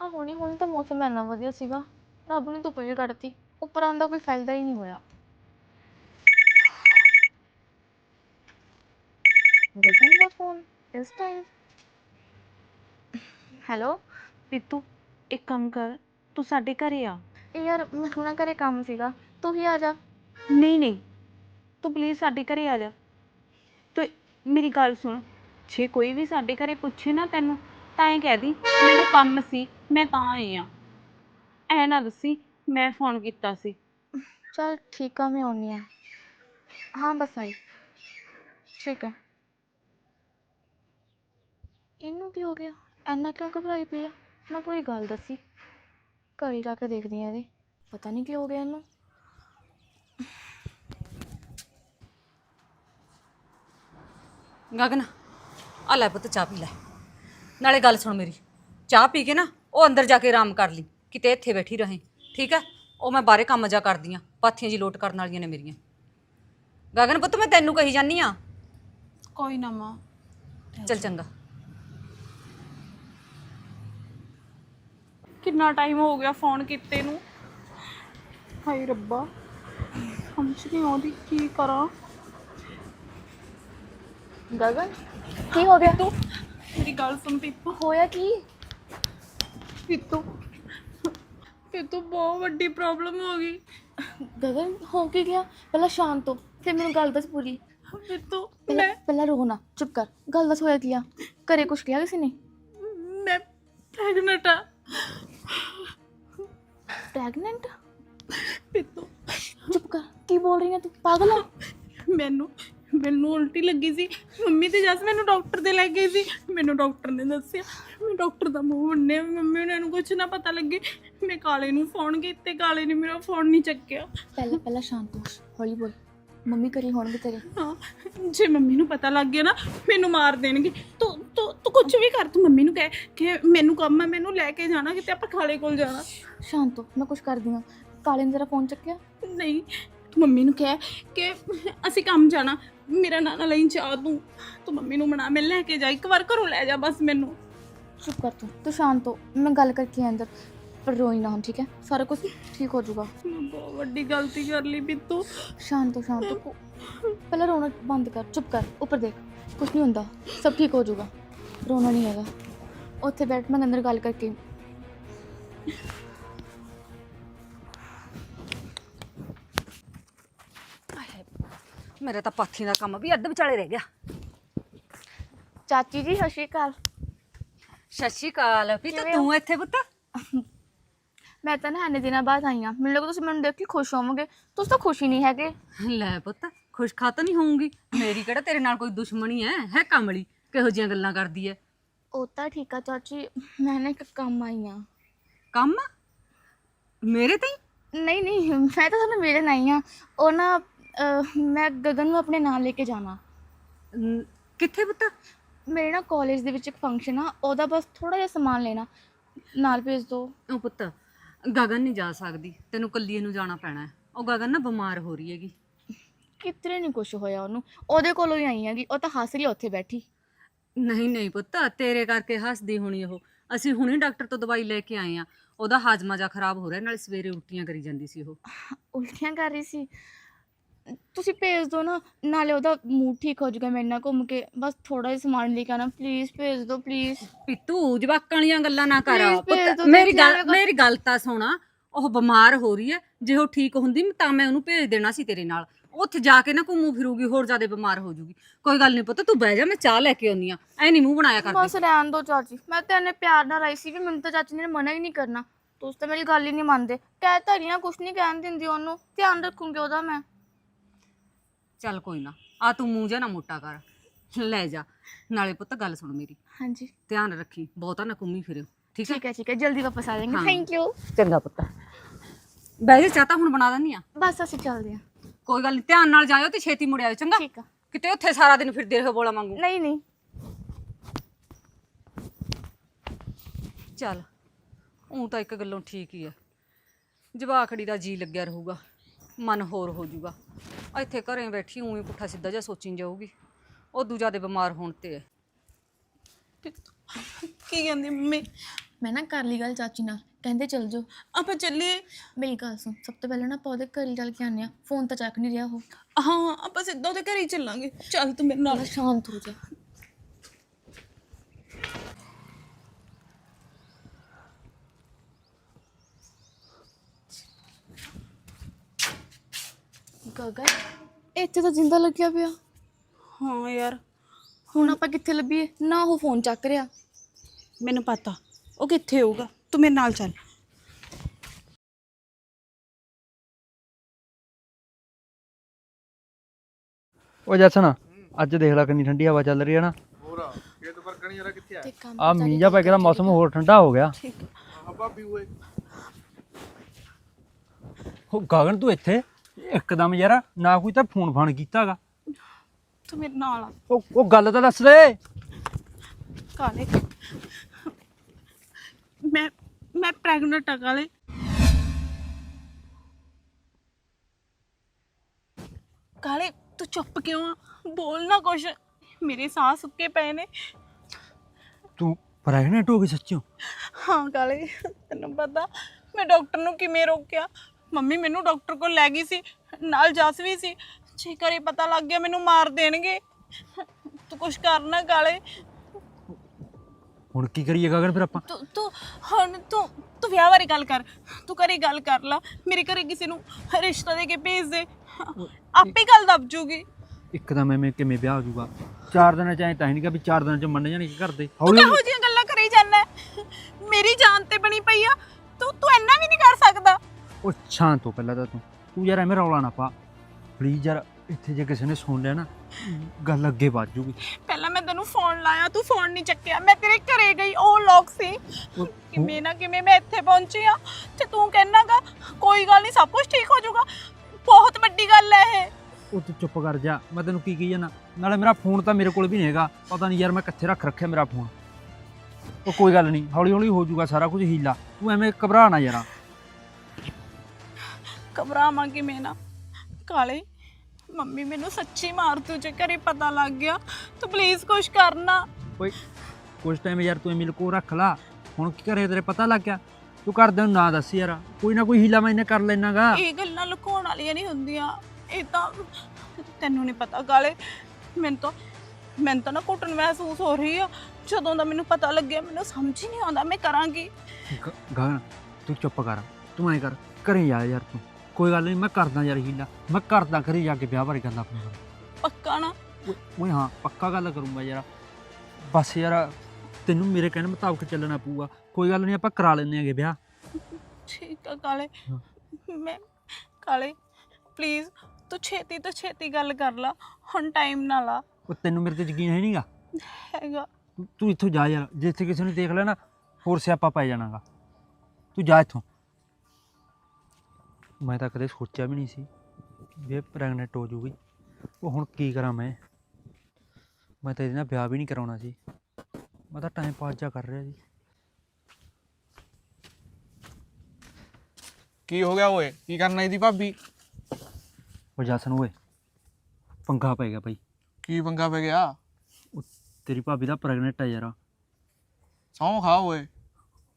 ਆ ਹੁਣੀ ਹੁਣ ਤਾਂ ਮੌਸਮ ਇੰਨਾ ਵਧੀਆ ਸੀਗਾ। ਰੱਬ ਨੇ ਧੁੱਪ ਵੀ ਕੱਢਤੀ। ਉੱਪਰ ਆਉਣ ਦਾ ਕੋਈ ਫਾਇਦਾ ਹੀ ਨਹੀਂ ਹੋਇਆ। ਗਗਨ ਦਾ ਫੋਨ ਇਸ ਟਾਈਮ ਹੈਲੋ ਪਿੱਤੂ ਇੱਕ ਕੰਮ ਕਰ ਤੂੰ ਸਾਡੇ ਘਰੇ ਆ। ਇਹ ਯਾਰ ਮੈਂ ਥੋੜਾ ਘਰੇ ਕੰਮ ਸੀਗਾ ਤੂੰ ਹੀ ਆ ਜਾ। ਨਹੀਂ ਨਹੀਂ ਤੂੰ ਪਲੀਜ਼ ਸਾਡੇ ਘਰੇ ਆ ਜਾ। ਤੂੰ ਮੇਰੀ ਗੱਲ ਸੁਣ ਜੇ ਕੋਈ ਵੀ ਸਾਡੇ ਘਰੇ ਪੁੱਛੇ ਨਾ ਤੈਨੂੰ ਤਾਂ ਐਂ ਕਹਿ ਦੀ ਮੈਨੂੰ ਕੰਮ ਸੀ ਮੈਂ ਤਾਂ ਆਈ ਆ। ਐ ਨਾ ਦੱਸੀ ਮੈਂ ਫੋਨ ਕੀਤਾ ਸੀ। ਚਲ ਠੀਕ ਆ ਮੈਂ ਆਉਣੀ ਆ। ਹਾਂ ਬਸ ਆਈ। ਠੀਕ ਹੈ ਇਹਨੂੰ ਕੀ ਹੋ ਗਿਆ? ਐਨਾ ਕਿਉਂ ਘਬਰਾਈ ਪਈ ਆ? ਮੈਂ ਕੋਈ ਗੱਲ ਦੱਸੀ। ਘਰੇ ਜਾ ਕੇ ਦੇਖਦੀ ਆ ਇਹਦੇ। ਪਤਾ ਨਹੀਂ ਕੀ ਹੋ ਗਿਆ ਇਹਨੂੰ। ਗਗਨ ਆ ਲੈ ਪੁੱਤ ਚਾਹ ਪੀ ਲੈ। ਨਾਲੇ ਗੱਲ ਸੁਣ ਮੇਰੀ। ਚਾਹ ਪੀ ਕੇ ਨਾ ਉਹ ਅੰਦਰ ਜਾ ਕੇ ਆਰਾਮ ਕਰ ਲਈ। ਕਿਤੇ ਇੱਥੇ ਬੈਠੀ ਰਹੇ। ਠੀਕ ਹੈ ਉਹ ਮੈਂ ਬਾਹਰੇ ਕੰਮ ਜਾ ਕਰਦੀ ਆ। ਪਾਥੀਆਂ ਜੀ ਲੋਟ ਕਰਨ ਵਾਲੀਆਂ ਨੇ ਮੇਰੀਆਂ। ਗਗਨ ਪੁੱਤ ਮੈਂ ਤੈਨੂੰ ਕਹੀ ਜਾਨੀ ਆ। ਕੋਈ ਨਾ ਮਾਂ। ਚੱਲ ਚੰਗਾ। ਕਿੰਨਾ ਟਾਈਮ ਹੋ ਗਿਆ ਫੋਨ ਕੀਤੇ ਨੂੰ? ਹਾਏ ਰੱਬਾ ਸਮਝ ਨਹੀਂ ਆਉਂਦੀ ਕੀ ਕਰਾਂ। ਗਗਨ ਕੀ ਹੋ ਗਿਆ ਤੂੰ? ਮੇਰੀ ਗੱਲ ਸੁਣ ਪੀਪੂ। ਹੋਇਆ ਕੀ? ਪੀਤੂ ਪੀਤੂ ਬਹੁਤ ਵੱਡੀ ਪ੍ਰੋਬਲਮ ਹੋ ਗਈ। ਗਗਨ ਹੋ ਕੀ ਗਿਆ? ਪਹਿਲਾਂ ਸ਼ਾਂਤ ਹੋ ਫਿਰ ਮੈਨੂੰ ਗੱਲ ਦੱਸ ਪੂਰੀ। ਪੀਤੂ ਪਹਿਲਾਂ ਪਹਿਲਾਂ ਰੋ ਨਾ ਚੁੱਪ ਕਰ। ਗੱਲ ਦੱਸ ਹੋਇਆ ਕੀ ਆ? ਘਰੇ ਕੁਛ ਕਿਹਾ ਕਿਸੇ ਨੇ? ਮੈਂ ਪ੍ਰੈਗਨੈਂਟ ਆ। ਪ੍ਰੈਗਨੈਂਟ ਪੀਤੂ ਚੁੱਪ ਕਰ ਕੀ ਬੋਲ ਰਹੀ ਹੈ ਤੂੰ? ਪਾਗਲ ਆ? ਮੈਨੂੰ ਮੈਨੂੰ ਉਲਟੀ ਲੱਗੀ ਸੀ। ਮੰਮੀ ਤੇ ਜਸ ਮੈਨੂੰ ਡਾਕਟਰ ਦੇ ਲੈ ਗਏ ਸੀ। ਮੈਨੂੰ ਡਾਕਟਰ ਨੇ ਦੱਸਿਆ। ਮੈਂ ਡਾਕਟਰ ਦਾ ਮੂੰਹ ਬੰਨਿਆ ਮੰਮੀ ਉਹਨਾਂ ਨੂੰ ਕੁਝ ਨਾ ਪਤਾ ਲੱਗੇ। ਮੈਂ ਕਾਲੇ ਨੂੰ ਫੋਨ ਕੀਤੇ ਕਾਲੇ ਨੇ ਮੇਰਾ ਫੋਨ ਨਹੀਂ ਚੱਕਿਆ। ਪਹਿਲਾਂ ਪਹਿਲਾਂ ਸ਼ਾਂਤ ਹੋ ਹੌਲੀ ਬੋਲ। ਮੰਮੀ ਕਰੀ ਹੋਣਗੇ ਤੇਰੇ? ਹਾਂ ਜੇ ਮੰਮੀ ਨੂੰ ਪਤਾ ਲੱਗ ਗਿਆ ਨਾ ਮੈਨੂੰ ਮਾਰ ਦੇਣਗੇ। ਤੂੰ ਤੂੰ ਤੂੰ ਕੁਝ ਵੀ ਕਰ ਤੂੰ ਮੰਮੀ ਨੂੰ ਕਹਿ ਕਿ ਮੈਨੂੰ ਕੰਮ ਆ ਮੈਨੂੰ ਲੈ ਕੇ ਜਾਣਾ ਕਿਤੇ ਆਪਾਂ ਖਾਲੇ ਕੋਲ ਜਾਣਾ। ਸ਼ਾਂਤ ਹੋ ਮੈਂ ਕੁਛ ਕਰਦੀ ਹਾਂ। ਕਾਲੇ ਨੇ ਜਰਾ ਫੋਨ ਚੱਕਿਆ? ਨਹੀਂ ਤੂੰ ਮੰਮੀ ਨੂੰ ਕਹਿ ਕਿ ਅਸੀਂ ਕੰਮ ਜਾਣਾ ਮੇਰਾ ਨਾਂ ਨਾ ਲਈ ਚਾਹ ਤੂੰ ਤੂੰ ਮੰਮੀ ਨੂੰ ਮਨਾ ਮੈਂ ਲੈ ਕੇ ਜਾ ਇੱਕ ਵਾਰ ਘਰੋਂ ਲੈ ਜਾ ਬਸ ਮੈਨੂੰ। ਚੁੱਪ ਕਰ ਤੂੰ ਤੂੰ ਸ਼ਾਂਤ ਹੋ ਮੈਂ ਗੱਲ ਕਰਕੇ ਅੰਦਰ। ਪਰ ਰੋਈ ਨਾ ਹੁਣ ਠੀਕ ਹੈ? ਸਾਰਾ ਕੁਝ ਠੀਕ ਹੋ ਜਾਊਗਾ। ਮੈਂ ਬਹੁਤ ਵੱਡੀ ਗਲਤੀ ਕਰ ਲਈ ਬਿੱਤੂ। ਸ਼ਾਂਤ ਹੋ ਸ਼ਾਂਤ ਹੋ। ਪਹਿਲਾਂ ਰੋਣਾ ਬੰਦ ਕਰ ਚੁੱਪ ਕਰ ਉੱਪਰ ਦੇਖ। ਕੁਝ ਨਹੀਂ ਹੁੰਦਾ ਸਭ ਠੀਕ ਹੋ ਜਾਊਗਾ। ਰੋਣਾ ਨਹੀਂ ਹੈਗਾ। ਉੱਥੇ ਬੈਠ ਮੈਂ ਅੰਦਰ ਗੱਲ ਕਰਕੇ। ਮੇਰਾ ਤਾਂ ਪਾਥੀ ਦਾ ਕੰਮ ਵੀ ਅੱਧ ਵਿਚਾਲੇ ਰਹਿ ਗਿਆ। ਚਾਚੀ ਜੀ ਸਤਿ ਸ਼੍ਰੀ ਅਕਾਲ। ਸਤਿ ਸ਼੍ਰੀ ਅਕਾਲ। ਵੀ ਕਿਵੇਂ ਤੂੰ ਇੱਥੇ ਪੁੱਤ? ਮੈਂ ਤਾਂ ਨਾ ਇੰਨੇ ਦਿਨਾਂ ਬਾਅਦ ਆਈ ਹਾਂ। ਮੈਨੂੰ ਲੱਗਾ ਤੁਸੀਂ ਮੈਨੂੰ ਦੇਖ ਕੇ ਖੁਸ਼ ਹੋਵੋਗੇ। ਤੁਸੀਂ ਤਾਂ ਖੁਸ਼ ਹੀ ਨਹੀਂ ਹੈਗੇ। ਲੈ ਪੁੱਤ ਖੁਸ਼ ਖਾਤ ਨਹੀਂ ਹੋਊਂਗੀ। ਮੇਰੀ ਕਿਹੜਾ ਤੇਰੇ ਨਾਲ ਕੋਈ ਦੁਸ਼ਮਣੀ ਹੈ ਹੈ ਕਮਲੀ? ਕਿਹੋ ਜੀਆਂ ਗੱਲਾਂ ਕਰਦੀ ਹੈ ਉਹ ਤਾਂ ਠੀਕ ਆ ਚਾਚੀ ਮੈਂ ਨਾ ਇੱਕ ਕੰਮ ਆਈ ਕੰਮ? ਮੇਰੇ ਤੇ? ਨਹੀਂ ਨਹੀਂ ਮੈਂ ਤਾਂ ਤੁਹਾਨੂੰ ਮਿਲਣ ਆਈ ਹਾਂ। ਉਹ ਨਾ ਅਹ, ਮੈਂ ਗਗਨ ਨੂੰ ਆਪਣੇ ਨਾਲ ਲੈ ਕੇ ਜਾਣਾ। ਨ- ਕਿੱਥੇ ਪੁੱਤ? ਮੇਰੇ ਨਾ ਕਾਲਜ ਦੇ ਵਿੱਚ ਇੱਕ ਫੰਕਸ਼ਨ ਆ। ਉਹਦਾ ਬਸ ਥੋੜਾ ਜਿਹਾ ਸਮਾਨ ਲੈਣਾ। ਨਾਲ ਭੇਜ ਦਿਓ। ਉਹ ਪੁੱਤ ਗਗਨ ਨਹੀਂ ਜਾ ਸਕਦੀ। ਤੈਨੂੰ ਕੱਲੀ ਨੂੰ ਜਾਣਾ ਪੈਣਾ ਹੈ। ਉਹ ਗਗਨ ਨਾ ਬਿਮਾਰ ਹੋ ਰਹੀ ਹੈਗੀ। ਕਿਤਰੇ ਨਹੀਂ ਕੁਝ ਹੋਇਆ ਉਹਨੂੰ। ਉਹਦੇ ਕੋਲੋਂ ਹੀ ਆਈ ਹੈਗੀ। ਉਹ ਤਾਂ ਹੱਸ ਰਹੀ ਆ ਉੱਥੇ ਬੈਠੀ। ਨਹੀਂ ਨਹੀਂ ਪੁੱਤ ਤੇਰੇ ਕਰਕੇ ਹੱਸਦੀ ਹੋਣੀ ਉਹ। ਅਸੀਂ ਹੁਣੇ ਡਾਕਟਰ ਤੋਂ ਦਵਾਈ ਲੈ ਕੇ ਆਏ ਆ। ਉਹਦਾ ਹਾਜ਼ਮਾ ਜਾ ਖਰਾਬ ਹੋ ਰਿਹਾ ਨਾਲ ਸਵੇਰੇ ਉਲਟੀਆਂ ਕਰੀ ਜਾਂਦੀ ਸੀ ਉਹ। ਉਲਟੀਆਂ ਕਰ ਰਹੀ ਸੀ। ਤੁਸੀਂ ਭੇਜ ਦਿਓ ਨਾ ਨਾਲੇ ਉਹਦਾ ਮੂਡ ਠੀਕ ਹੋ ਜਾਊਗਾ ਮੇਰੇ ਨਾਲ ਘੁੰਮ ਕੇ। ਬਸ ਥੋੜਾ ਜਿਹਾ ਸਮਾਨ ਲੈ ਕੇ ਆਣਾ ਪਲੀਜ਼ ਭੇਜ ਦਿਓ ਪਲੀਜ਼ ਪਿੱਤੂ ਜਵਾਕਾਂ ਵਾਲੀਆਂ ਗੱਲਾਂ ਨਾ ਕਰ। Please ਪੁੱਤ ਮੇਰੀ ਗੱਲ। ਮੇਰੀ ਗੱਲ ਤਾਂ ਸੁਣਾ। ਉਹ ਬਿਮਾਰ ਹੋ ਰਹੀ ਹੈ। ਜੇ ਉਹ ਠੀਕ ਹੁੰਦੀ ਤਾਂ ਮੈਂ ਉਹਨੂੰ ਭੇਜ ਦੇਣਾ ਸੀ ਤੇਰੇ ਨਾਲ। ਉੱਥੇ ਜਾ ਕੇ ਨਾ ਘੁੰਮੂ ਫਿਰੂਗੀ ਹੋਰ ਜ਼ਿਆਦਾ ਬਿਮਾਰ ਹੋ ਜੂਗੀ ਕੋਈ ਗੱਲ ਨਹੀਂ ਪੁੱਤ ਤੂੰ ਬਹਿ ਜਾ ਮੈਂ ਚਾਹ ਲੈ ਕੇ ਆਉਣੀ ਆ ਐ ਨਹੀਂ ਮੂੰਹ ਬਣਾਇਆ ਕਰਦੇ। ਬਸ ਰਹਿਣ ਦਿਓ ਚਾਚੀ। ਮੈਂ ਤਾਂ ਇੰਨੇ ਪਿਆਰ ਨਾਲ ਆਈ ਸੀ ਵੀ ਮੈਨੂੰ ਤਾਂ ਚਾਚੀ ਨੇ ਮਨਾ ਹੀ ਨਹੀਂ ਕਰਨਾ। ਤੁਸੀਂ ਤਾਂ ਮੇਰੀ ਗੱਲ ਹੀ ਨਹੀਂ ਮੰਨਦੇ। ਕਹਿ ਤਾਂ ਰਹੀ ਹਾਂ ਕੁਛ ਨਹੀਂ ਕਹਿਣ ਦਿੰਦੀ ਉਹਨੂੰ। ਧਿਆਨ ਰੱਖੂੰਗੀ ਉਹਦਾ ਮੈਂ। ਚੱਲ ਕੋਈ ਨਾ ਆ ਤੂੰ ਮੂੰਹ ਜਾ ਨਾ ਮੋਟਾ ਕਰ। ਲੈ ਜਾ ਨਾਲੇ ਪੁੱਤ ਗੱਲ ਸੁਣ ਮੇਰੀ। ਹਾਂਜੀ। ਧਿਆਨ ਰੱਖੀ ਬਹੁਤਾ ਨਾ ਘੁੰਮੀ ਫਿਰਿਓ ਠੀਕ ਹੈ? ਠੀਕ ਹੈ ਠੀਕ ਹੈ ਜਲਦੀ ਵਾਪਸ ਆ ਜਾਵਾਂਗੇ ਹਾਂ। ਥੈਂਕ ਯੂ ਚੰਗਾ ਪੁੱਤ। ਬਹਿ ਜਾ ਚਾਹ ਤਾਂ ਹੁਣ ਬਣਾ ਦਿੰਦੀ ਆ। ਬਸ ਅਸੀਂ ਚੱਲਦੇ ਹਾਂ। ਕੋਈ ਗੱਲ ਨਹੀਂ ਧਿਆਨ ਨਾਲ ਜਾਇਓ ਤੇ ਛੇਤੀ ਮੁੜ ਆਇਓ ਚੰਗਾ? ਠੀਕ ਆ। ਕਿਤੇ ਉੱਥੇ ਸਾਰਾ ਦਿਨ ਫਿਰਦੇ ਰਹੋ ਬੋਲਾ ਵਾਂਗੂ। ਨਹੀਂ ਨਹੀਂ। ਚੱਲ ਉਹ ਤਾਂ ਇੱਕ ਗੱਲੋਂ ਠੀਕ ਹੀ ਆ। ਜਵਾਖੜੀ ਦਾ ਜੀ ਲੱਗਿਆ ਰਹੂਗਾ। ਮਨ ਹੋਰ ਹੋ ਜਾਊਗਾ ਇੱਥੇ ਘਰੇ ਬੈਠੀ ਉਹੀ ਪੁੱਠਾ ਸਿੱਧਾ ਜਿਹਾ ਸੋਚੀ ਜਾਊਗੀ। ਉਹ ਦੂਜਾ ਦੇ ਬਿਮਾਰ ਹੋਣ ਤੇ ਹੈ। ਕੀ ਕਹਿੰਦੀ ਮੰਮੀ? ਮੈਂ ਨਾ ਕਰ ਲਈ ਗੱਲ ਚਾਚੀ ਨਾਲ। ਕਹਿੰਦੇ ਚੱਲ ਜਾਓ। ਆਪਾਂ ਚੱਲੀਏ। ਮੇਰੀ ਗੱਲ ਸੁਣ ਸਭ ਤੋਂ ਪਹਿਲਾਂ ਨਾ ਆਪਾਂ ਉਹਦੇ ਘਰ ਹੀ ਚੱਲ ਕੇ ਆਉਂਦੇ ਆ ਫੋਨ ਤਾਂ ਚੱਕ ਨਹੀਂ ਰਿਹਾ ਉਹ। ਹਾਂ ਆਪਾਂ ਸਿੱਧਾ ਉਹਦੇ ਘਰੇ ਹੀ ਚੱਲਾਂਗੇ। ਚੱਲ ਤੂੰ ਮੇਰੇ ਨਾਲ। ਸ਼ਾਂਤ ਹੋ ਜਾ। ਗਗਨ? ਇੱਥੇ ਤਾਂ ਜਿੰਦਾ ਲੱਗਿਆ ਪਿਆ। ਹਾਂ ਯਾਰ। ਹੁਣ ਆਪਾਂ ਕਿੱਥੇ ਲੱਭੀਏ? ਨਾ ਉਹ ਫੋਨ ਚੱਕ ਰਿਹਾ। ਮੈਨੂੰ ਪਤਾ। ਉਹ ਕਿੱਥੇ ਹੋਊਗਾ? ਤੂੰ ਮੇਰੇ ਨਾਲ ਚੱਲ। ਉਹ ਜਸਨ ਅੱਜ ਦੇਖ ਲੈ ਕਿੰਨੀ ਠੰਡੀ ਹਵਾ ਚੱਲ ਰਹੀ ਹੈ ਨਾ। ਤੇ ਕੰਮ ਆ ਮੀਂਹ ਜਾ ਪੈ ਗਿਆ ਤਾਂ ਮੌਸਮ ਹੋਰ ਠੰਡਾ ਹੋ ਗਿਆ। ਉਹ ਗਗਨ ਤੂੰ ਇੱਥੇ? ਇੱਕਦਮ ਯਾਰ ਨਾ ਕੋਈ ਤਾਂ ਫੋਨ ਫਾਨ ਕੀਤਾਗਾ। ਤੂੰ ਮੇਰੇ ਨਾਲ ਆ। ਉਹ ਉਹ ਗੱਲ ਤਾਂ ਦੱਸ ਦੇ। ਕਾਲੇ ਮੈਂ ਮੈਂ ਪ੍ਰੈਗਨੈਂਟ ਆ ਕਾਲੇ ਕਾਲੇ ਤੂੰ ਚੁੱਪ ਕਿਉਂ ਆ? ਬੋਲ ਨਾ ਕੁਛ। ਮੇਰੇ ਸਾਹ ਸੁੱਕੇ ਪਏ ਨੇ। ਤੂੰ ਪ੍ਰੈਗਨੈਂਟ ਹੋ ਗਈ ਸੱਚੀ ਹਾਂ ਕਾਲੇ ਤੈਨੂੰ ਪਤਾ ਮੈਂ ਡਾਕਟਰ ਨੂੰ ਕਿਵੇਂ ਰੋਕਿਆ? ਮੰਮੀ ਮੈਨੂੰ ਡਾਕਟਰ ਕੋਲ ਲੈ ਗਈ ਸੀ ਨਾਲ ਜਸ ਵੀ ਸੀ। ਜੇ ਘਰੇ ਪਤਾ ਲੱਗ ਗਿਆ ਮੈਨੂੰ ਮਾਰ ਦੇਣਗੇ। ਤੂੰ ਕੁਛ ਕਰਨਾ ਕਾਲੇ। ਹੁਣ ਕੀ ਕਰੀਏ ਗਗਨ ਫਿਰ ਆਪਾਂ? ਤੂੰ ਤੂੰ ਹੁਣ ਤੂੰ ਤੂੰ ਵਿਆਹ ਬਾਰੇ ਗੱਲ ਕਰ। ਤੂੰ ਘਰੇ ਗੱਲ ਕਰ ਲਾ। ਮੇਰੇ ਘਰੇ ਕਿਸੇ ਨੂੰ ਰਿਸ਼ਤਾ ਦੇ ਕੇ ਭੇਜ ਦੇ। ਆਪੇ ਗੱਲ ਦੱਬ ਜੂਗੀ। ਇੱਕਦਮ ਐਵੇਂ ਕਿਵੇਂ ਵਿਆਹ ਹੋ ਜਾਊਗਾ? ਚਾਰ ਦਿਨਾਂ ਚ ਐ ਤਾਂ ਹੀ ਨਹੀਂ ਕਿ ਵੀ ਚਾਰ ਦਿਨਾਂ ਚ ਮੰਨ ਜਾਣੀ ਕਿ ਘਰ ਦੇ। ਤੂੰ ਹੌਲੀ ਕਿਹੋ ਜਿਹੀਆਂ ਗੱਲਾਂ ਕਰੀ ਜਾਂਦਾ ਮੇਰੀ ਜਾਨ ਤੇ ਬਣੀ ਪਈ ਆ। ਤੂੰ ਤੂੰ ਇੰਨਾ ਵੀ ਨਹੀਂ ਕਰ ਸਕਦਾ। ਉਹ ਸ਼ਾਂਤ ਹੋ ਪਹਿਲਾਂ ਤਾਂ ਤੂੰ। ਤੂੰ ਯਾਰ ਐਵੇਂ ਰੌਲਾ ਨਾ ਪਾ। ਪਲੀਜ਼ ਯਾਰ ਇੱਥੇ ਜੇ ਕਿਸੇ ਨੇ ਸੁਣ ਲਿਆ ਨਾ ਗੱਲ ਅੱਗੇ ਵੱਧ ਜੂਗੀ। ਪਹਿਲਾਂ ਮੈਂ ਤੈਨੂੰ ਫੋਨ ਲਾਇਆ ਤੂੰ ਫੋਨ ਨਹੀਂ ਚੱਕਿਆ। ਮੈਂ ਤੇਰੇ ਘਰੇ ਗਈ ਉਹ ਲੋਕ ਸੀ। ਕਿਵੇਂ ਨਾ ਕਿਵੇਂ ਮੈਂ ਇੱਥੇ ਪਹੁੰਚੀ ਆ। ਤੇ ਤੂੰ ਕਹਿਣਾਗਾ ਕੋਈ ਗੱਲ ਨਹੀਂ ਸਭ ਕੁਝ ਠੀਕ ਹੋ ਜਾਊਗਾ। ਬਹੁਤ ਵੱਡੀ ਗੱਲ ਹੈ ਇਹ। ਉਹ ਤੂੰ ਚੁੱਪ ਕਰ ਜਾ। ਮੈਂ ਤੈਨੂੰ ਕੀ ਕਹੀ ਜਾਣਾ ਨਾਲੇ ਮੇਰਾ ਫੋਨ ਤਾਂ ਮੇਰੇ ਕੋਲ ਵੀ ਨਹੀਂ ਹੈਗਾ। ਪਤਾ ਨਹੀਂ ਯਾਰ ਮੈਂ ਕਿੱਥੇ ਰੱਖ ਰੱਖਿਆ ਮੇਰਾ ਫੋਨ ਉਹ ਕੋਈ ਗੱਲ ਨਹੀਂ ਹੌਲੀ ਹੌਲੀ ਹੋ ਜਾਊਗਾ ਸਾਰਾ ਕੁਝ ਹੀਲਾ। ਤੂੰ ਐਵੇਂ ਘਬਰਾ ਨਾ ਯਾਰਾ। ਘਬਰਾਵਾਂ ਕਿਵੇਂ ਨਾ। ਕਾਲੇ ਮੰਮੀ ਮੈਨੂੰ ਸੱਚੀ ਮਾਰ ਤੂੰ ਜੇ ਘਰੇ ਪਤਾ ਲੱਗ ਗਿਆ। ਤੂੰ ਪਲੀਜ਼ ਕੁਝ ਕਰਨਾ। ਓਏ ਕੁਝ ਟਾਈਮ ਯਾਰ ਤੂੰ ਐਵੇਂ ਲਕੋ ਰੱਖ ਲਾ। ਹੁਣ ਕੀ ਕਰੇ ਤੇਰੇ ਪਤਾ ਲੱਗ ਗਿਆ? ਤੂੰ ਘਰਦਿਆਂ ਨੂੰ ਨਾ ਦੱਸ ਯਾਰ। ਕੋਈ ਨਾ ਕੋਈ ਹੀਲਾ ਮੈਂ ਇਹਨੇ ਕਰ ਲੈਣਾਗਾ। ਇਹ ਗੱਲਾਂ ਲੁਕਾਉਣ ਵਾਲੀਆਂ ਨਹੀਂ ਹੁੰਦੀਆਂ। ਇਹ ਤਾਂ ਤੈਨੂੰ ਨਹੀਂ ਪਤਾ ਗਾਲੇ ਮੈਨੂੰ ਤਾਂ ਮੈਨੂੰ ਤਾਂ ਨਾ ਘੁੱਟਣ ਮਹਿਸੂਸ ਹੋ ਰਹੀ ਆ। ਜਦੋਂ ਦਾ ਮੈਨੂੰ ਪਤਾ ਲੱਗਿਆ ਮੈਨੂੰ ਸਮਝ ਹੀ ਨਹੀਂ ਆਉਂਦਾ ਮੈਂ ਕਰਾਂਗੀ। ਗਗਨ ਤੂੰ ਚੁੱਪ ਕਰ। ਤੂੰ ਐ ਕਰ ਘਰੇ ਜਾ ਯਾਰ ਤੂੰ। ਕੋਈ ਗੱਲ ਨਹੀਂ ਮੈਂ ਕਰਦਾ ਯਾਰ ਹੀਲਾ ਮੈਂ ਕਰਦਾ ਘਰੇ ਜਾ ਕੇ ਵਿਆਹ ਬਾਰੇ ਗੱਲ ਆਪਣੇ। ਪੱਕਾ ਨਾ? ਓਏ ਹਾਂ ਪੱਕਾ ਗੱਲ ਕਰੂੰਗਾ ਯਾਰ। ਬਸ ਯਾਰ ਤੈਨੂੰ ਮੇਰੇ ਕਹਿਣ ਮੁਤਾਬਕ ਚੱਲਣਾ ਪਊਗਾ। ਕੋਈ ਗੱਲ ਨਹੀਂ ਆਪਾਂ ਕਰਾ ਲੈਂਦੇ ਆਂਗੇ ਵਿਆਹ। ਠੀਕ ਆ ਕਾਲੇ। ਮੈਂ ਕਾਲੇ ਪਲੀਜ਼ ਤੂੰ ਛੇਤੀ ਤੋਂ ਛੇਤੀ ਗੱਲ ਕਰ ਲਾ। ਹੁਣ ਟਾਈਮ ਨਾ ਲਾ। ਉਹ ਤੈਨੂੰ ਮੇਰੇ ਤੇ ਯਕੀਨ ਹੈ ਨਹੀਂਗਾ? ਹੈਗਾ। ਤੂੰ- ਤੂੰ ਇੱਥੋਂ ਜਾ ਯਾਰ। ਜੇ ਇੱਥੇ ਕਿਸੇ ਨੇ ਦੇਖ ਲਿਆ ਨਾ ਹੋਰ ਸਿਆਪਾ ਪੈ ਜਾਣਾਗਾ। ਤੂੰ ਜਾ ਇੱਥੋਂ। ਮੈਂ ਤਾਂ ਕਦੇ ਸੋਚਿਆ ਵੀ ਨਹੀਂ ਸੀ ਵੀ ਇਹ ਪ੍ਰੈਗਨੈਂਟ ਹੋ ਜੂਗੀ। ਉਹ ਹੁਣ ਕੀ ਕਰਾਂ ਮੈਂ? ਮੈਂ ਤਾਂ ਇਹਦੇ ਨਾਲ ਵਿਆਹ ਵੀ ਨਹੀਂ ਕਰਾਉਣਾ ਸੀ। ਮੈਂ ਤਾਂ ਟਾਈਮ ਪਾਸ ਜਾ ਕਰ ਰਿਹਾ ਜੀ ਕੀ ਹੋ ਗਿਆ ਓਏ? ਕੀ ਕਰਨਾ ਇਹਦੀ ਭਾਬੀ? ਉਹ ਜਸਨ ਓਏ ਪੰਗਾ ਪੈ ਗਿਆ ਭਾਈ ਕੀ ਪੰਗਾ ਪੈ ਗਿਆ? ਉਹ ਤੇਰੀ ਭਾਬੀ ਦਾ ਪ੍ਰੈਗਨੈਂਟ ਹੈ ਯਾਰ। ਸੌਂ ਖਾ ਓਏ।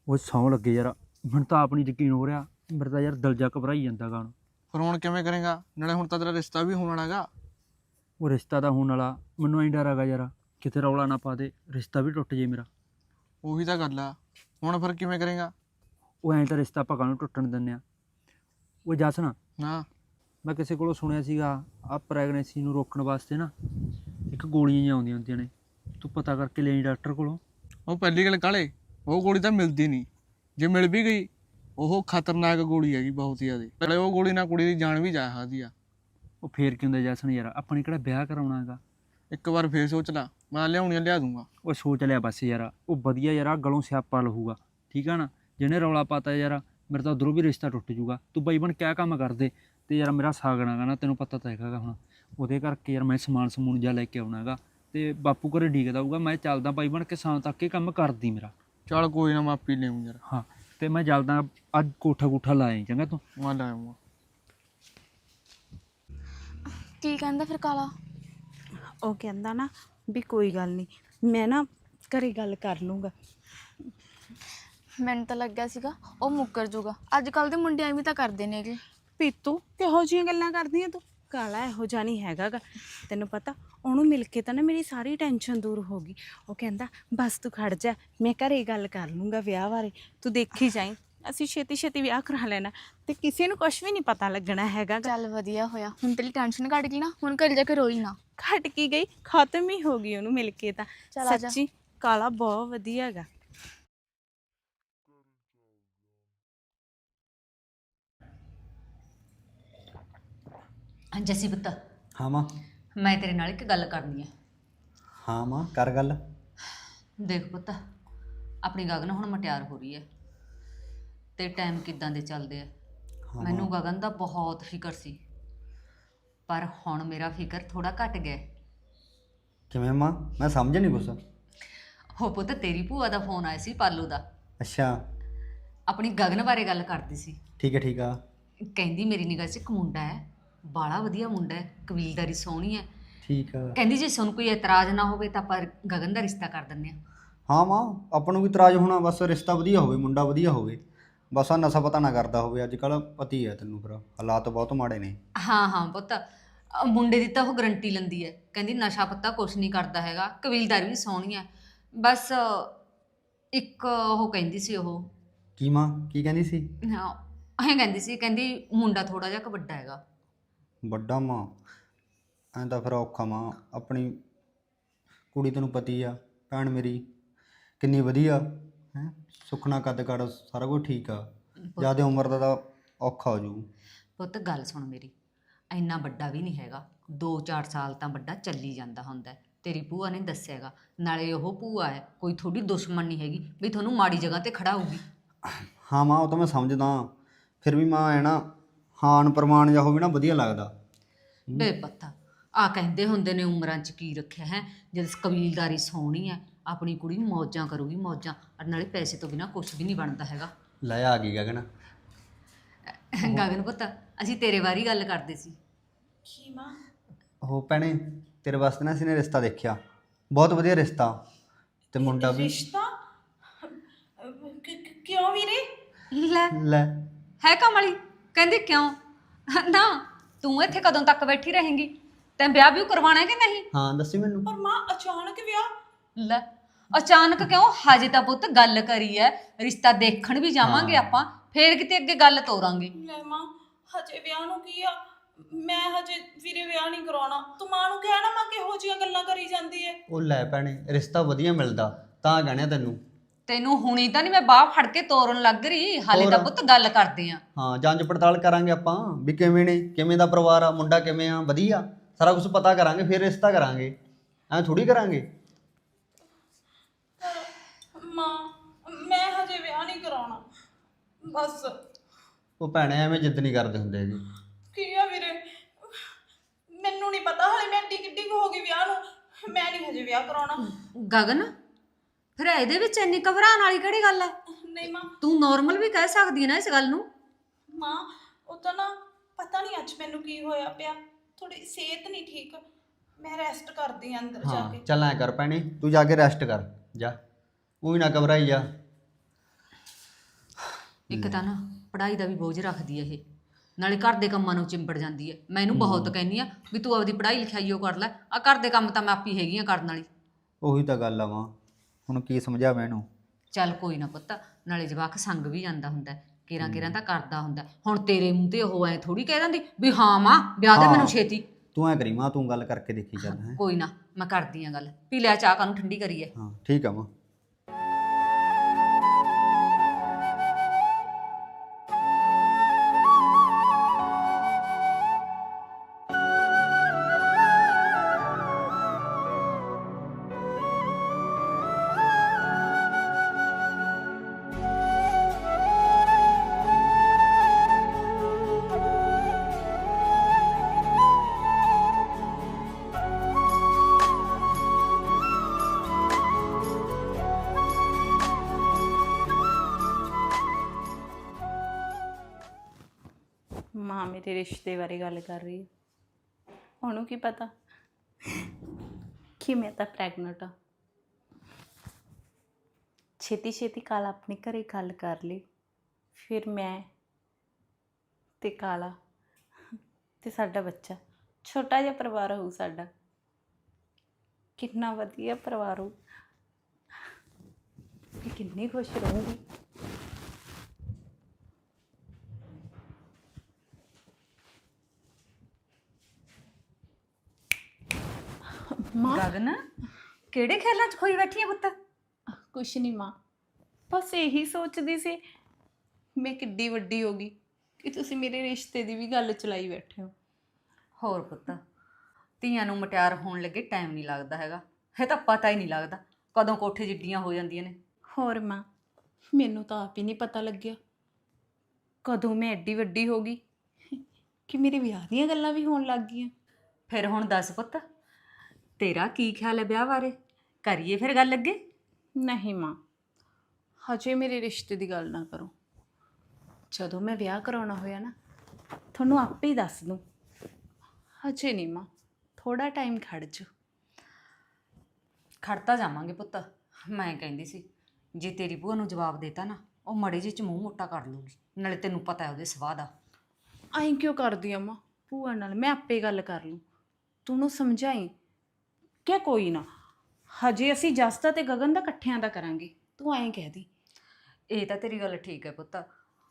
ਉਹ ਸੌਂ ਲੱਗੇ ਯਾਰ। ਮੈਨੂੰ ਤਾਂ ਆਪ ਨਹੀਂ ਯਕੀਨ ਹੋ ਰਿਹਾ ਮੇਰਾ ਤਾਂ ਯਾਰ ਦਿਲ ਜਾ ਘਬਰਾਈ ਜਾਂਦਾ ਗਾ ਹੁਣ ਫਿਰ ਹੁਣ ਕਿਵੇਂ ਕਰੇਗਾ? ਨਾਲੇ ਹੁਣ ਤਾਂ ਤੇਰਾ ਰਿਸ਼ਤਾ ਵੀ ਹੋਣ ਵਾਲਾਗਾ ਉਹ ਰਿਸ਼ਤਾ ਤਾਂ ਹੋਣ ਵਾਲਾ ਮੈਨੂੰ ਐਂ ਡਰ ਹੈਗਾ ਯਾਰ ਕਿਤੇ ਰੌਲਾ ਨਾ ਪਾ ਦੇ ਰਿਸ਼ਤਾ ਵੀ ਟੁੱਟ ਜੇ ਮੇਰਾ। ਉਹੀ ਤਾਂ ਗੱਲ ਆ। ਹੁਣ ਫਿਰ ਕਿਵੇਂ ਕਰੇਗਾ? ਉਹ ਐਂ ਤਾਂ ਰਿਸ਼ਤਾ ਆਪਾਂ ਕਾਹਨੂੰ ਟੁੱਟਣ ਦਿੰਦੇ ਆ। ਉਹ ਜਸਨ ਨਾ ਮੈਂ ਕਿਸੇ ਕੋਲੋਂ ਸੁਣਿਆ ਸੀਗਾ ਆ ਪ੍ਰੈਗਨੈਂਸੀ ਨੂੰ ਰੋਕਣ ਵਾਸਤੇ ਨਾ ਇੱਕ ਗੋਲੀਆਂ ਜਿਹੀਆਂ ਆਉਂਦੀਆਂ ਹੁੰਦੀਆਂ ਨੇ। ਤੂੰ ਪਤਾ ਕਰਕੇ ਲੈ ਡਾਕਟਰ ਕੋਲੋਂ। ਉਹ ਪਹਿਲੀ ਗੱਲ ਕਾਲੇ ਉਹ ਗੋਲੀ ਤਾਂ ਮਿਲਦੀ ਨਹੀਂ। ਜੇ ਮਿਲ ਵੀ ਗਈ ਉਹ ਖਤਰਨਾਕ ਗੋਲੀ ਹੈਗੀ ਬਹੁਤ ਜ਼ਿਆਦਾ। ਨਾਲੇ ਉਹ ਗੋਲੀ ਨਾਲ ਕੁੜੀ ਦੀ ਜਾਨ ਵੀ ਜਾ ਸਕਦੀ ਆ। ਉਹ ਫੇਰ ਕੀ ਹੁੰਦਾ ਜਸਨ ਯਾਰ? ਆਪਾਂ ਨੇ ਕਿਹੜਾ ਵਿਆਹ ਕਰਾਉਣਾ ਹੈਗਾ। ਇੱਕ ਵਾਰ ਫੇਰ ਸੋਚ ਲਾ। ਮੈਂ ਲਿਆਉਣੀਆਂ ਲਿਆ ਦੂੰਗਾ। ਉਹ ਸੋਚ ਲਿਆ ਬਸ ਯਾਰ। ਉਹ ਵਧੀਆ ਯਾਰ ਆ ਗਲੋਂ ਸਿਆਪਾ ਲਹੂਗਾ। ਠੀਕ ਆ ਨਾ? ਜਿਹਨੇ ਰੌਲਾ ਪਾਤਾ ਯਾਰ ਮੇਰੇ ਤਾਂ ਉਧਰੋਂ ਵੀ ਰਿਸ਼ਤਾ ਟੁੱਟ ਜੂਗਾ ਤੂੰ ਬਾਈ ਬਣ ਕਿਆ ਕੰਮ ਕਰਦੇ? ਤੇ ਯਾਰ ਮੇਰਾ ਸਾਗਣਾ ਗਾ ਨਾ ਤੈਨੂੰ ਪਤਾ ਤਾਂ ਹੈਗਾ ਗਾ ਹੁਣ। ਉਹਦੇ ਕਰਕੇ ਯਾਰ ਮੈਂ ਸਮਾਨ ਸਮੂਨ ਜਾ ਲੈ ਕੇ ਆਉਣਾਗਾ ਤੇ ਬਾਪੂ ਘਰੇ ਡੀਕਦਾ ਹੋਊਗਾ। ਮੈਂ ਚੱਲਦਾ ਬਾਈ ਬਣ ਕੇ ਸ਼ਾਮ ਤੱਕ ਇਹ ਕੰਮ ਕਰਦੀ ਮੇਰਾ। ਚੱਲ ਕੋਈ ਨਾ ਮੈਂ ਆਪੀ ਲਿਆਉਂ ਯਾਰ। ਹਾਂ। ਤੇ ਮੈਂ ਜਲਦਾ ਅੱਜ ਕੋਠਾ ਕੋਠਾ ਲਾਏ ਚੰਗਾ ਤੂੰ। ਮੈਂ ਲੈ ਆਉਂਗਾ ਕੀ ਕਹਿੰਦਾ ਫਿਰ ਕਾਲਾ? ਉਹ ਕਹਿੰਦਾ ਨਾ ਵੀ ਕੋਈ ਗੱਲ ਨਹੀਂ ਮੈਂ ਨਾ ਘਰੇ ਗੱਲ ਕਰ ਲੂੰਗਾ। ਮੈਨੂੰ ਤਾਂ ਲੱਗਿਆ ਸੀਗਾ ਉਹ ਮੁੱਕਰ ਜੂਗਾ। ਅੱਜ ਕੱਲ ਦੇ ਮੁੰਡੇ ਐਵੇਂ ਤਾਂ ਕਰਦੇ ਨੇਗੇ ਪੀਤੂ ਕਿਹੋ ਜੀਆਂ ਗੱਲਾਂ ਕਰਦੀਆਂ ਤੂੰ? ਕਾਲਾ ਇਹੋ ਜਿਹਾ ਨਹੀਂ ਹੈਗਾਗਾ। ਤੈਨੂੰ ਪਤਾ ਉਹਨੂੰ ਮਿਲ ਕੇ ਤਾਂ ਨਾ ਮੇਰੀ ਸਾਰੀ ਟੈਨਸ਼ਨ ਦੂਰ ਹੋ ਗਈ। ਉਹ ਕਹਿੰਦਾ ਬਸ ਤੂੰ ਖੜ ਜਾ ਮੈਂ ਘਰੇ ਗੱਲ ਕਰ ਲੂੰਗਾ ਵਿਆਹ ਬਾਰੇ। ਤੂੰ ਦੇਖੀ ਜਾਈਂ ਅਸੀਂ ਛੇਤੀ ਛੇਤੀ ਵਿਆਹ ਕਰਾ ਲੈਣਾ। ਤੇ ਕਿਸੇ ਨੂੰ ਕੁਝ ਵੀ ਨਹੀਂ ਪਤਾ ਲੱਗਣਾ ਹੈਗਾ ਚੱਲ ਵਧੀਆ ਹੋਇਆ। ਹੁਣ ਤੇਰੀ ਟੈਨਸ਼ਨ ਘਟ ਗਈ ਨਾ ਹੁਣ ਘਰ ਜਾ ਕੇ ਰੋਈ ਨਾ। ਘਟ ਕੀ ਗਈ? ਖਤਮ ਹੀ ਹੋ ਗਈ ਉਹਨੂੰ ਮਿਲ ਕੇ ਤਾਂ। ਚੱਲ ਆ ਜਾ। ਸੱਚੀ ਕਾਲਾ ਬਹੁਤ ਵਧੀਆ ਹੈਗਾ। ਜੱਸੀ ਪੁੱਤ। ਹਾਂ ਮਾਂ। ਮੈਂ ਤੇਰੇ ਨਾਲ ਇੱਕ ਗੱਲ ਕਰਨੀ ਹੈ ਹਾਂ ਮਾਂ ਕਰ ਗੱਲ। ਦੇਖ ਪੁੱਤ ਆਪਣੀ ਗਗਨ ਹੁਣ ਮਟਿਆਰ ਹੋ ਰਹੀ ਹੈ ਤੇ ਟਾਈਮ ਕਿਦਾਂ ਦੇ ਚੱਲਦੇ ਆ। ਹਾਂ ਮੈਨੂੰ ਗਗਨ ਦਾ ਬਹੁਤ ਫਿਕਰ ਸੀ। ਪਰ ਹੁਣ ਮੇਰਾ ਫਿਕਰ ਥੋੜਾ ਘਟ ਗਿਆ। ਹੈ। ਕਿਵੇਂ ਮਾਂ? ਮੈਂ ਸਮਝ ਨਹੀਂ ਕੁਛ। ਉਹ ਪੁੱਤ ਤੇਰੀ ਭੂਆ ਦਾ ਫੋਨ ਆਇਆ ਸੀ ਪਾਲੂ ਦਾ। ਅੱਛਾ। ਆਪਣੀ ਗਗਨ ਬਾਰੇ ਗੱਲ ਕਰਦੀ ਸੀ। ਠੀਕ ਹੈ ਠੀਕ ਆ। ਕਹਿੰਦੀ ਮੇਰੀ ਨਿਗਾਹ 'ਚ ਇੱਕ ਮੁੰਡਾ ਹੈ। ਬਾਲਾ ਵਧੀਆ ਮੁੰਡਾ ਹੈ ਕਬੀਲਦਾਰੀ ਸੋਹਣੀ ਹੈ। ਠੀਕ ਆ ਕਹਿੰਦੀ ਜੇ ਸਾਨੂੰ ਕੋਈ ਇਤਰਾਜ਼ ਨਾ ਹੋਵੇ ਤਾਂ ਪਰ ਗਗਨ ਦਾ ਰਿਸ਼ਤਾ ਕਰ ਦਿੰਦੇ ਆ ਹਾਂ ਮਾਂ ਆਪਾਂ ਨੂੰ ਵੀ ਇਤਰਾਜ਼ ਹੋਣਾ ਬਸ ਰਿਸ਼ਤਾ ਵਧੀਆ ਹੋਵੇ ਮੁੰਡਾ ਵਧੀਆ ਹੋਵੇ। ਬਸ ਆ ਨਸ਼ਾ ਪਤਾ ਨਾ ਕਰਦਾ ਹੋਵੇ ਅੱਜ ਕੱਲ ਪਤੀ ਹੈ ਤੈਨੂੰ ਫਿਰ ਹਾਲਾਤ ਬਹੁਤ ਮਾੜੇ ਨੇ। ਹਾਂ ਹਾਂ ਪੁੱਤ ਮੁੰਡੇ ਦੀ ਤਾਂ ਉਹ ਗਰੰਟੀ ਲੈਂਦੀ ਹੈ। ਕਹਿੰਦੀ ਨਸ਼ਾ ਪੱਤਾ ਕੁਛ ਨਹੀਂ ਕਰਦਾ ਹੈਗਾ ਕਬੀਲਦਾਰੀ ਵੀ ਸੋਹਣੀ ਹੈ। ਬਸ ਇੱਕ ਉਹ ਕਹਿੰਦੀ ਸੀ ਉਹ। ਕੀ ਮਾਂ ਕੀ ਕਹਿੰਦੀ ਸੀ? ਐਂ ਕਹਿੰਦੀ ਸੀ ਕਹਿੰਦੀ ਮੁੰਡਾ ਥੋੜਾ ਜਿਹਾ ਕੁ ਵੱਡਾ ਹੈਗਾ। ਵੱਡਾ ਮਾਂ ਐਂ ਤਾਂ ਫਿਰ ਔਖਾ ਮਾਂ ਆਪਣੀ ਕੁੜੀ ਤੈਨੂੰ ਪਤੀ ਆ ਭੈਣ ਮੇਰੀ ਕਿੰਨੀ ਵਧੀਆ ਹੈ ਸੁਖਣਾ ਕੱਦ ਕਾੜ ਸਾਰਾ ਕੁਝ ਠੀਕ ਆ ਜ਼ਿਆਦਾ ਉਮਰ ਦਾ ਤਾਂ ਔਖਾ ਹੋ ਜੂ ਪੁੱਤ ਗੱਲ ਸੁਣ ਮੇਰੀ ਇੰਨਾ ਵੱਡਾ ਵੀ ਨਹੀਂ ਹੈਗਾ 2-4 ਸਾਲ ਤਾਂ ਵੱਡਾ ਚੱਲੀ ਜਾਂਦਾ ਹੁੰਦਾ ਹੈ। ਤੇਰੀ ਭੂਆ ਨੇ ਦੱਸਿਆਗਾ ਨਾਲੇ ਉਹ ਭੂਆ ਹੈ ਕੋਈ ਥੋੜੀ ਦੁਸ਼ਮਣ ਨਹੀਂ ਹੈਗੀ ਵੀ ਤੁਹਾਨੂੰ ਮਾੜੀ ਜਗ੍ਹਾ ਤੇ ਖੜਾਊਗੀ ਹਾਂ ਮਾਂ ਉਹ ਤਾਂ ਮੈਂ ਸਮਝਦਾ ਫਿਰ ਵੀ ਮਾਂ ਐ ਨਾ ਹਾਨ ਪ੍ਰਮਾਣ ਜਾ ਹੋਵੇ ਨਾ ਵਧੀਆ ਲੱਗਦਾ। ਬੇ ਪੱਤਾ ਆ ਕਹਿੰਦੇ ਹੁੰਦੇ ਨੇ ਉਮਰਾਂ 'ਚ ਕੀ ਰੱਖਿਆ ਹੈ? ਜਦ ਕਬੀਲਦਾਰੀ ਸੋਹਣੀ ਹੈ ਆਪਣੀ ਕੁੜੀ ਮੌਜਾਂ ਕਰੂਗੀ ਮੌਜਾਂ ਔਰ ਨਾਲੇ ਪੈਸੇ ਤੋਂ ਬਿਨਾ ਕੁਝ ਵੀ ਨਹੀਂ ਬਣਦਾ ਹੈਗਾ। ਲੈ ਆ ਗਈ ਗਗਨ। ਗਗਨ ਪੁੱਤ ਅਸੀਂ ਤੇਰੇ ਬਾਰੇ ਹੀ ਗੱਲ ਕਰਦੇ ਸੀ। ਕੀ ਮਾਂ ਉਹ ਭੈਣੇ ਤੇਰੇ ਵਾਸਤੇ ਨਾ ਅਸੀਂ ਨੇ ਰਿਸ਼ਤਾ ਦੇਖਿਆ। ਬਹੁਤ ਵਧੀਆ ਰਿਸ਼ਤਾ। ਤੇ ਮੁੰਡਾ ਵੀ। ਰਿਸ਼ਤਾ? ਅਹ, ਕ- ਕ- ਕਿਉਂ ਵੀਰੇ? ਲੈ। ਲੈ। ਹੈ ਕਮਲੀ? ਕਹਿੰਦੀ ਕਿਉਂ? ਨਾ ਤੂੰ ਇੱਥੇ ਕਦੋਂ ਤੱਕ ਬੈਠੀ ਰਹੇਂਗੀ? ਤੈਂ ਵਿਆਹ ਵੀ ਕਰਵਾਉਣਾ ਹੈ ਕਿ ਨਹੀਂ? ਹਾਂ ਦੱਸੀ ਮੈਨੂੰ। ਪਰ ਮਾਂ ਅਚਾਨਕ ਵਿਆਹ? ਲੈ ਅਚਾਨਕ ਕਿਉਂ? ਹਜੇ ਤਾਂ ਪੁੱਤ ਗੱਲ ਕਰੀ ਐ। ਰਿਸ਼ਤਾ ਦੇਖਣ ਵੀ ਜਾਵਾਂਗੇ ਆਪਾਂ ਫੇਰ ਕਿਤੇ ਅੱਗੇ ਗੱਲ ਤੋਰਾਂਗੇ। ਲੈ ਮਾਂ ਹਜੇ ਵਿਆਹ ਨੂੰ ਕੀ ਆ? ਮੈਂ ਹਜੇ ਵੀਰੇ ਵਿਆਹ ਨਹੀਂ ਕਰਾਉਣਾ। ਤੂੰ ਮਾਂ ਨੂੰ ਕਹਿਣਾ ਮਾਂ ਕਿਹੋ ਜੀਆਂ ਗੱਲਾਂ ਕਰੀ ਜਾਂਦੀ ਏ ਉਹ ਲੈ ਭੈਣੇ ਰਿਸ਼ਤਾ ਵਧੀਆ ਮਿਲਦਾ ਤਾਂ ਕਹਿਣਿਆ ਤੈਨੂੰ। ਤੈਨੂੰ ਹੁਣੀ ਤਾਂ ਨਹੀਂ ਮੈਂ ਬਾਹ ਫੜ ਕੇ ਤੋਰਨ ਲੱਗ ਰਹੀ ਹਾਲੇ ਤਾਂ? ਪੁੱਤ ਗੱਲ ਕਰਦੇ ਆ। ਹਾਂ ਜਾਂਚ ਪੜਤਾਲ ਕਰਾਂਗੇ ਆਪਾਂ ਵੀ ਕਿਵੇਂ ਨੇ ਕਿਵੇਂ ਦਾ ਪਰਿਵਾਰ ਆ ਮੁੰਡਾ ਕਿਵੇਂ ਆ ਵਧੀਆ? ਸਾਰਾ ਕੁਝ ਪਤਾ ਕਰਾਂਗੇ ਫਿਰ ਰਿਸ਼ਤਾ ਕਰਾਂਗੇ। ਐਂ ਥੋੜੀ ਕਰਾਂਗੇ? ਮਾਂ ਮੈਂ ਹਜੇ ਵਿਆਹ ਨਹੀਂ ਕਰਾਉਣਾ ਬਸ। ਉਹ ਭੈਣੇ ਐਵੇਂ ਜਿੱਦ ਨਹੀਂ ਕਰਦੇ ਹੁੰਦੇ ਜੀ ਕੀ ਆ ਵੀਰੇ? ਮੈਨੂੰ ਨਹੀਂ ਪਤਾ ਹਲੇ ਮੈਂ ਏਡੀ ਕਿੱਡੀ ਕੁ ਹੋ ਗਈ ਵਿਆਹ ਨੂੰ। ਮੈਂ ਨਹੀਂ ਹਜੇ ਵਿਆਹ ਕਰਾਉਣਾ। ਗਗਨ ਫਿਰ ਇਹਦੇ ਵਿੱਚ ਇੰਨੀ ਘਬਰਾਉਣ ਵਾਲੀ ਕਿਹੜੀ ਗੱਲ ਐ ਨਹੀਂ ਮਾਂ। ਤੂੰ ਨਾਰਮਲ ਵੀ ਕਹਿ ਸਕਦੀ ਹੈ ਨਾ ਇਸ ਗੱਲ ਨੂੰ। ਮਾਂ ਉਹ ਤਾਂ ਨਾ ਪਤਾ ਨਹੀਂ ਅੱਜ ਮੈਨੂੰ ਕੀ ਹੋਇਆ ਪਿਆ। ਥੋੜੀ ਸਿਹਤ ਨਹੀਂ ਠੀਕ। ਮੈਂ ਰੈਸਟ ਕਰਦੀ ਆਂ ਅੰਦਰ ਜਾ ਹਾਂ ਕੇ। ਚੱਲ ਐਂ ਕਰ ਭੈਣੇ ਤੂੰ ਜਾ ਕੇ ਰੈਸਟ ਕਰ ਜਾ। ਉਹੀ ਨਾ ਘਬਰਾਈ ਜਾ। ਇੱਕ ਤਾਂ ਨਾ ਪੜ੍ਹਾਈ ਦਾ ਵੀ ਬੋਝ ਰੱਖਦੀ ਐ ਇਹ। ਨਾਲੇ ਘਰ ਦੇ ਕੰਮਾਂ ਨੂੰ ਚਿੰਬੜ ਜਾਂਦੀ ਐ ਮੈਂ ਇਹਨੂੰ ਬਹੁਤ ਕਹਿੰਨੀ ਆ ਵੀ ਤੂੰ ਆਪਦੀ ਪੜ੍ਹਾਈ ਲਿਖਾਈ ਉਹ ਕਰ ਲੈ। ਆ ਘਰ ਦੇ ਕੰਮ ਤਾਂ ਮੈਂ ਆਪੀ ਹੈਗੀ ਆ ਕਰਨ ਵਾਲੀ। ਉਹੀ ਤਾਂ ਗੱਲ ਆ ਮਾਂ। ਹੁਣ ਕੀ ਸਮਝਾਵਾਂ ਇਹਨੂੰ? ਚੱਲ ਕੋਈ ਨਾ ਪੁੱਤ ਨਾਲੇ ਜਵਾਕ ਸੰਗ ਵੀ ਜਾਂਦਾ ਹੁੰਦਾ ਕਿਰਾਂ ਕਿਰਾਂ ਤਾਂ ਕਰਦਾ ਹੁੰਦਾ ਹੁਣ ਤੇਰੇ ਮੂੰਹ ਤੇ ਉਹ ਐ ਥੋੜੀ ਕਹਿ ਦਿੰਦੀ ਵੀ ਹਾਂ ਮਾਂ ਵਿਆਹ ਦੇ। ਮੈਨੂੰ ਛੇਤੀ। ਤੂੰ ਐ ਕਰੀ ਮਾਂ ਤੂੰ ਗੱਲ ਕਰਕੇ ਦੇਖੀ ਚੱਲ ਹੈ ਕੋਈ ਨਾ ਮੈਂ ਕਰਦੀ ਆ ਗੱਲ। ਪੀ ਲਿਆ ਚਾਹ ਕਾਨੂੰ ਠੰਡੀ ਕਰੀਏ? ਹਾਂ ਠੀਕ ਆ ਮਾਂ। ਮੇਰੇ ਬਾਰੇ ਗੱਲ ਕਰ ਰਹੀ ਹੈ। ਉਹਨੂੰ ਕੀ ਪਤਾ? ਕਿ ਮੈਂ ਤਾਂ ਪ੍ਰੈਗਨੈਂਟ ਹਾਂ। ਛੇਤੀ ਛੇਤੀ ਕਾਲਾ ਆਪਣੇ ਘਰੇ ਗੱਲ ਕਰ ਲਈ। ਫਿਰ ਮੈਂ ਤੇ ਕਾਲਾ ਤੇ ਸਾਡਾ ਬੱਚਾ, ਛੋਟਾ ਜਿਹਾ ਪਰਿਵਾਰ ਹੋਊ ਸਾਡਾ। ਕਿੰਨਾ ਵਧੀਆ ਪਰਿਵਾਰ ਹੋਊ। ਮੈਂ ਕਿੰਨੀ ਖੁਸ਼ ਰਹੂੰਗੀ। ਮਾਂ? ਗਗਨ ਕਿਹੜੇ ਖੇਲਾਂ 'ਚ ਖੋਈ ਬੈਠੀ ਆ ਪੁੱਤ? ਕੁਛ ਨਹੀਂ ਮਾਂ ਬਸ ਇਹੀ ਸੋਚਦੀ ਸੀ ਮੈਂ ਕਿੱਡੀ ਵੱਡੀ ਹੋ ਗਈ ਕਿ ਤੁਸੀਂ ਮੇਰੇ ਰਿਸ਼ਤੇ ਦੀ ਵੀ ਗੱਲ ਚਲਾਈ ਬੈਠੇ ਹੋ। ਹੋਰ ਪੁੱਤ ਧੀਆਂ ਨੂੰ ਮਟਿਆਰ ਹੋਣ ਲੱਗੇ ਟਾਈਮ ਨਹੀਂ ਲੱਗਦਾ ਹੈਗਾ ਇਹ ਤਾਂ ਪਤਾ ਹੀ ਨਹੀਂ ਲੱਗਦਾ ਕਦੋਂ ਕੋਠੇ ਜਿੱਡੀਆਂ ਹੋ ਜਾਂਦੀਆਂ ਨੇ। ਹੋਰ ਮਾਂ ਮੈਨੂੰ ਤਾਂ ਆਪ ਹੀ ਨਹੀਂ ਪਤਾ ਲੱਗਿਆ ਕਦੋਂ ਮੈਂ ਐਡੀ ਵੱਡੀ ਹੋ ਗਈ ਕਿ ਮੇਰੇ ਵਿਆਹ ਦੀਆਂ ਗੱਲਾਂ ਵੀ ਹੋਣ ਲੱਗ ਗਈਆਂ। ਫਿਰ ਹੁਣ ਦੱਸ ਪੁੱਤ ਤੇਰਾ ਕੀ ਖਿਆਲ ਹੈ ਵਿਆਹ ਬਾਰੇ? ਕਰੀਏ ਫਿਰ ਗੱਲ ਅੱਗੇ? ਨਹੀਂ ਮਾਂ ਹਜੇ ਮੇਰੇ ਰਿਸ਼ਤੇ ਦੀ ਗੱਲ ਨਾ ਕਰੋ। ਜਦੋਂ ਮੈਂ ਵਿਆਹ ਕਰਾਉਣਾ ਹੋਇਆ ਨਾ ਤੁਹਾਨੂੰ ਆਪੇ ਹੀ ਦੱਸ ਦੂੰ। ਹਜੇ ਨਹੀਂ ਮਾਂ ਥੋੜਾ ਟਾਈਮ ਖੜ ਜਾ ਖੜਤਾ ਜਾਵਾਂਗੇ ਪੁੱਤ ਮੈਂ ਕਹਿੰਦੀ ਸੀ ਜੇ ਤੇਰੀ ਭੂਆ ਨੂੰ ਜਵਾਬ ਦੇਤਾ ਨਾ ਉਹ ਮੜੇ ਜਿਹੇ ਚ ਮੂੰਹ ਮੋਟਾ ਕਰ ਲੂਗੀ ਨਾਲੇ ਤੈਨੂੰ ਪਤਾ ਹੈ ਉਹਦੇ ਸੁਭਾਅ ਦਾ। ਐਂ ਕਿਉਂ ਕਰਦੀ ਆ ਮਾਂ ਭੂਆ ਨਾਲ ਮੈਂ ਆਪੇ ਗੱਲ ਕਰ ਲੂੰ ਤੂੰ ਉਹਨੂੰ ਸਮਝਾਈ ਕਿ ਕੋਈ ਨਾ। ਹਜੇ ਅਸੀਂ ਜਸਤਾ ਤੇ ਗਗਨ ਦਾ ਇਕੱਠਿਆਂ ਦਾ ਕਰਾਂਗੇ। ਤੂੰ ਐਂ ਕਹਿ ਦੀ। ਇਹ ਤਾਂ ਤੇਰੀ ਗੱਲ ਠੀਕ ਹੈ ਪੁੱਤ।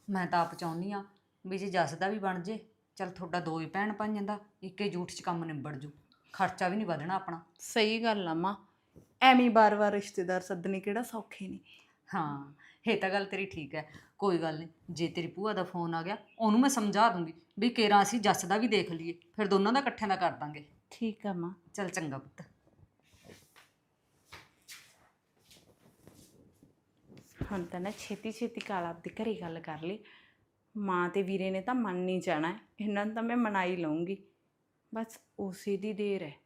ਮੈਂ ਤਾਂ ਆਪ ਚਾਹੁੰਦੀ ਆ ਵੀ ਜੇ ਜੱਸ ਦਾ ਵੀ ਬਣ ਜੇ ਚੱਲ ਤੁਹਾਡਾ ਦੋ ਹੀ ਭੈਣ ਭਾਈਆਂ ਦਾ ਇੱਕੇ ਜੂਠ 'ਚ ਕੰਮ ਨਿਬੜ ਜੂ। ਖਰਚਾ ਵੀ ਨਹੀਂ ਵਧਣਾ ਆਪਣਾ। ਸਹੀ ਗੱਲ ਆ ਮਾਂ। ਐਵੇਂ ਬਾਰ-ਬਾਰ ਰਿਸ਼ਤੇਦਾਰ ਸੱਦਣੇ ਕਿਹੜਾ ਸੌਖੇ ਨੇ। ਹਾਂ ਇਹ ਤਾਂ ਗੱਲ ਤੇਰੀ ਠੀਕ ਹੈ। ਕੋਈ ਗੱਲ ਨਹੀਂ ਜੇ ਤੇਰੀ ਭੂਆ ਦਾ ਫੋਨ ਆ ਗਿਆ ਉਹਨੂੰ ਮੈਂ ਸਮਝਾ ਦੂੰਗੀ ਵੀ ਕੇਰਾ ਅਸੀਂ ਜੱਸ ਦਾ ਵੀ ਦੇਖ ਲਈਏ ਫਿਰ ਦੋਨਾਂ ਦਾ ਇਕੱਠਿਆਂ ਦਾ ਕਰ ਦਾਂਗੇ। ਠੀਕ ਆ ਮਾਂ। ਚੱਲ ਚੰਗਾ ਪੁੱਤ। ਹੁਣ ਤਾਂ ਨਾ ਛੇਤੀ ਛੇਤੀ ਕਾਲਾ ਆਪਦੇ ਘਰੇ ਗੱਲ ਕਰ ਲਈ। ਮਾਂ ਤੇ ਵੀਰੇ ਨੇ ਤਾਂ ਮੰਨ ਨਹੀਂ ਜਾਣਾ ਹੈ। ਇਹਨਾਂ ਨੂੰ ਤਾਂ ਮੈਂ ਮਨਾਈ ਲਊਂਗੀ। ਬਸ ਉਸੇ ਦੀ ਦੇਰ ਹੈ।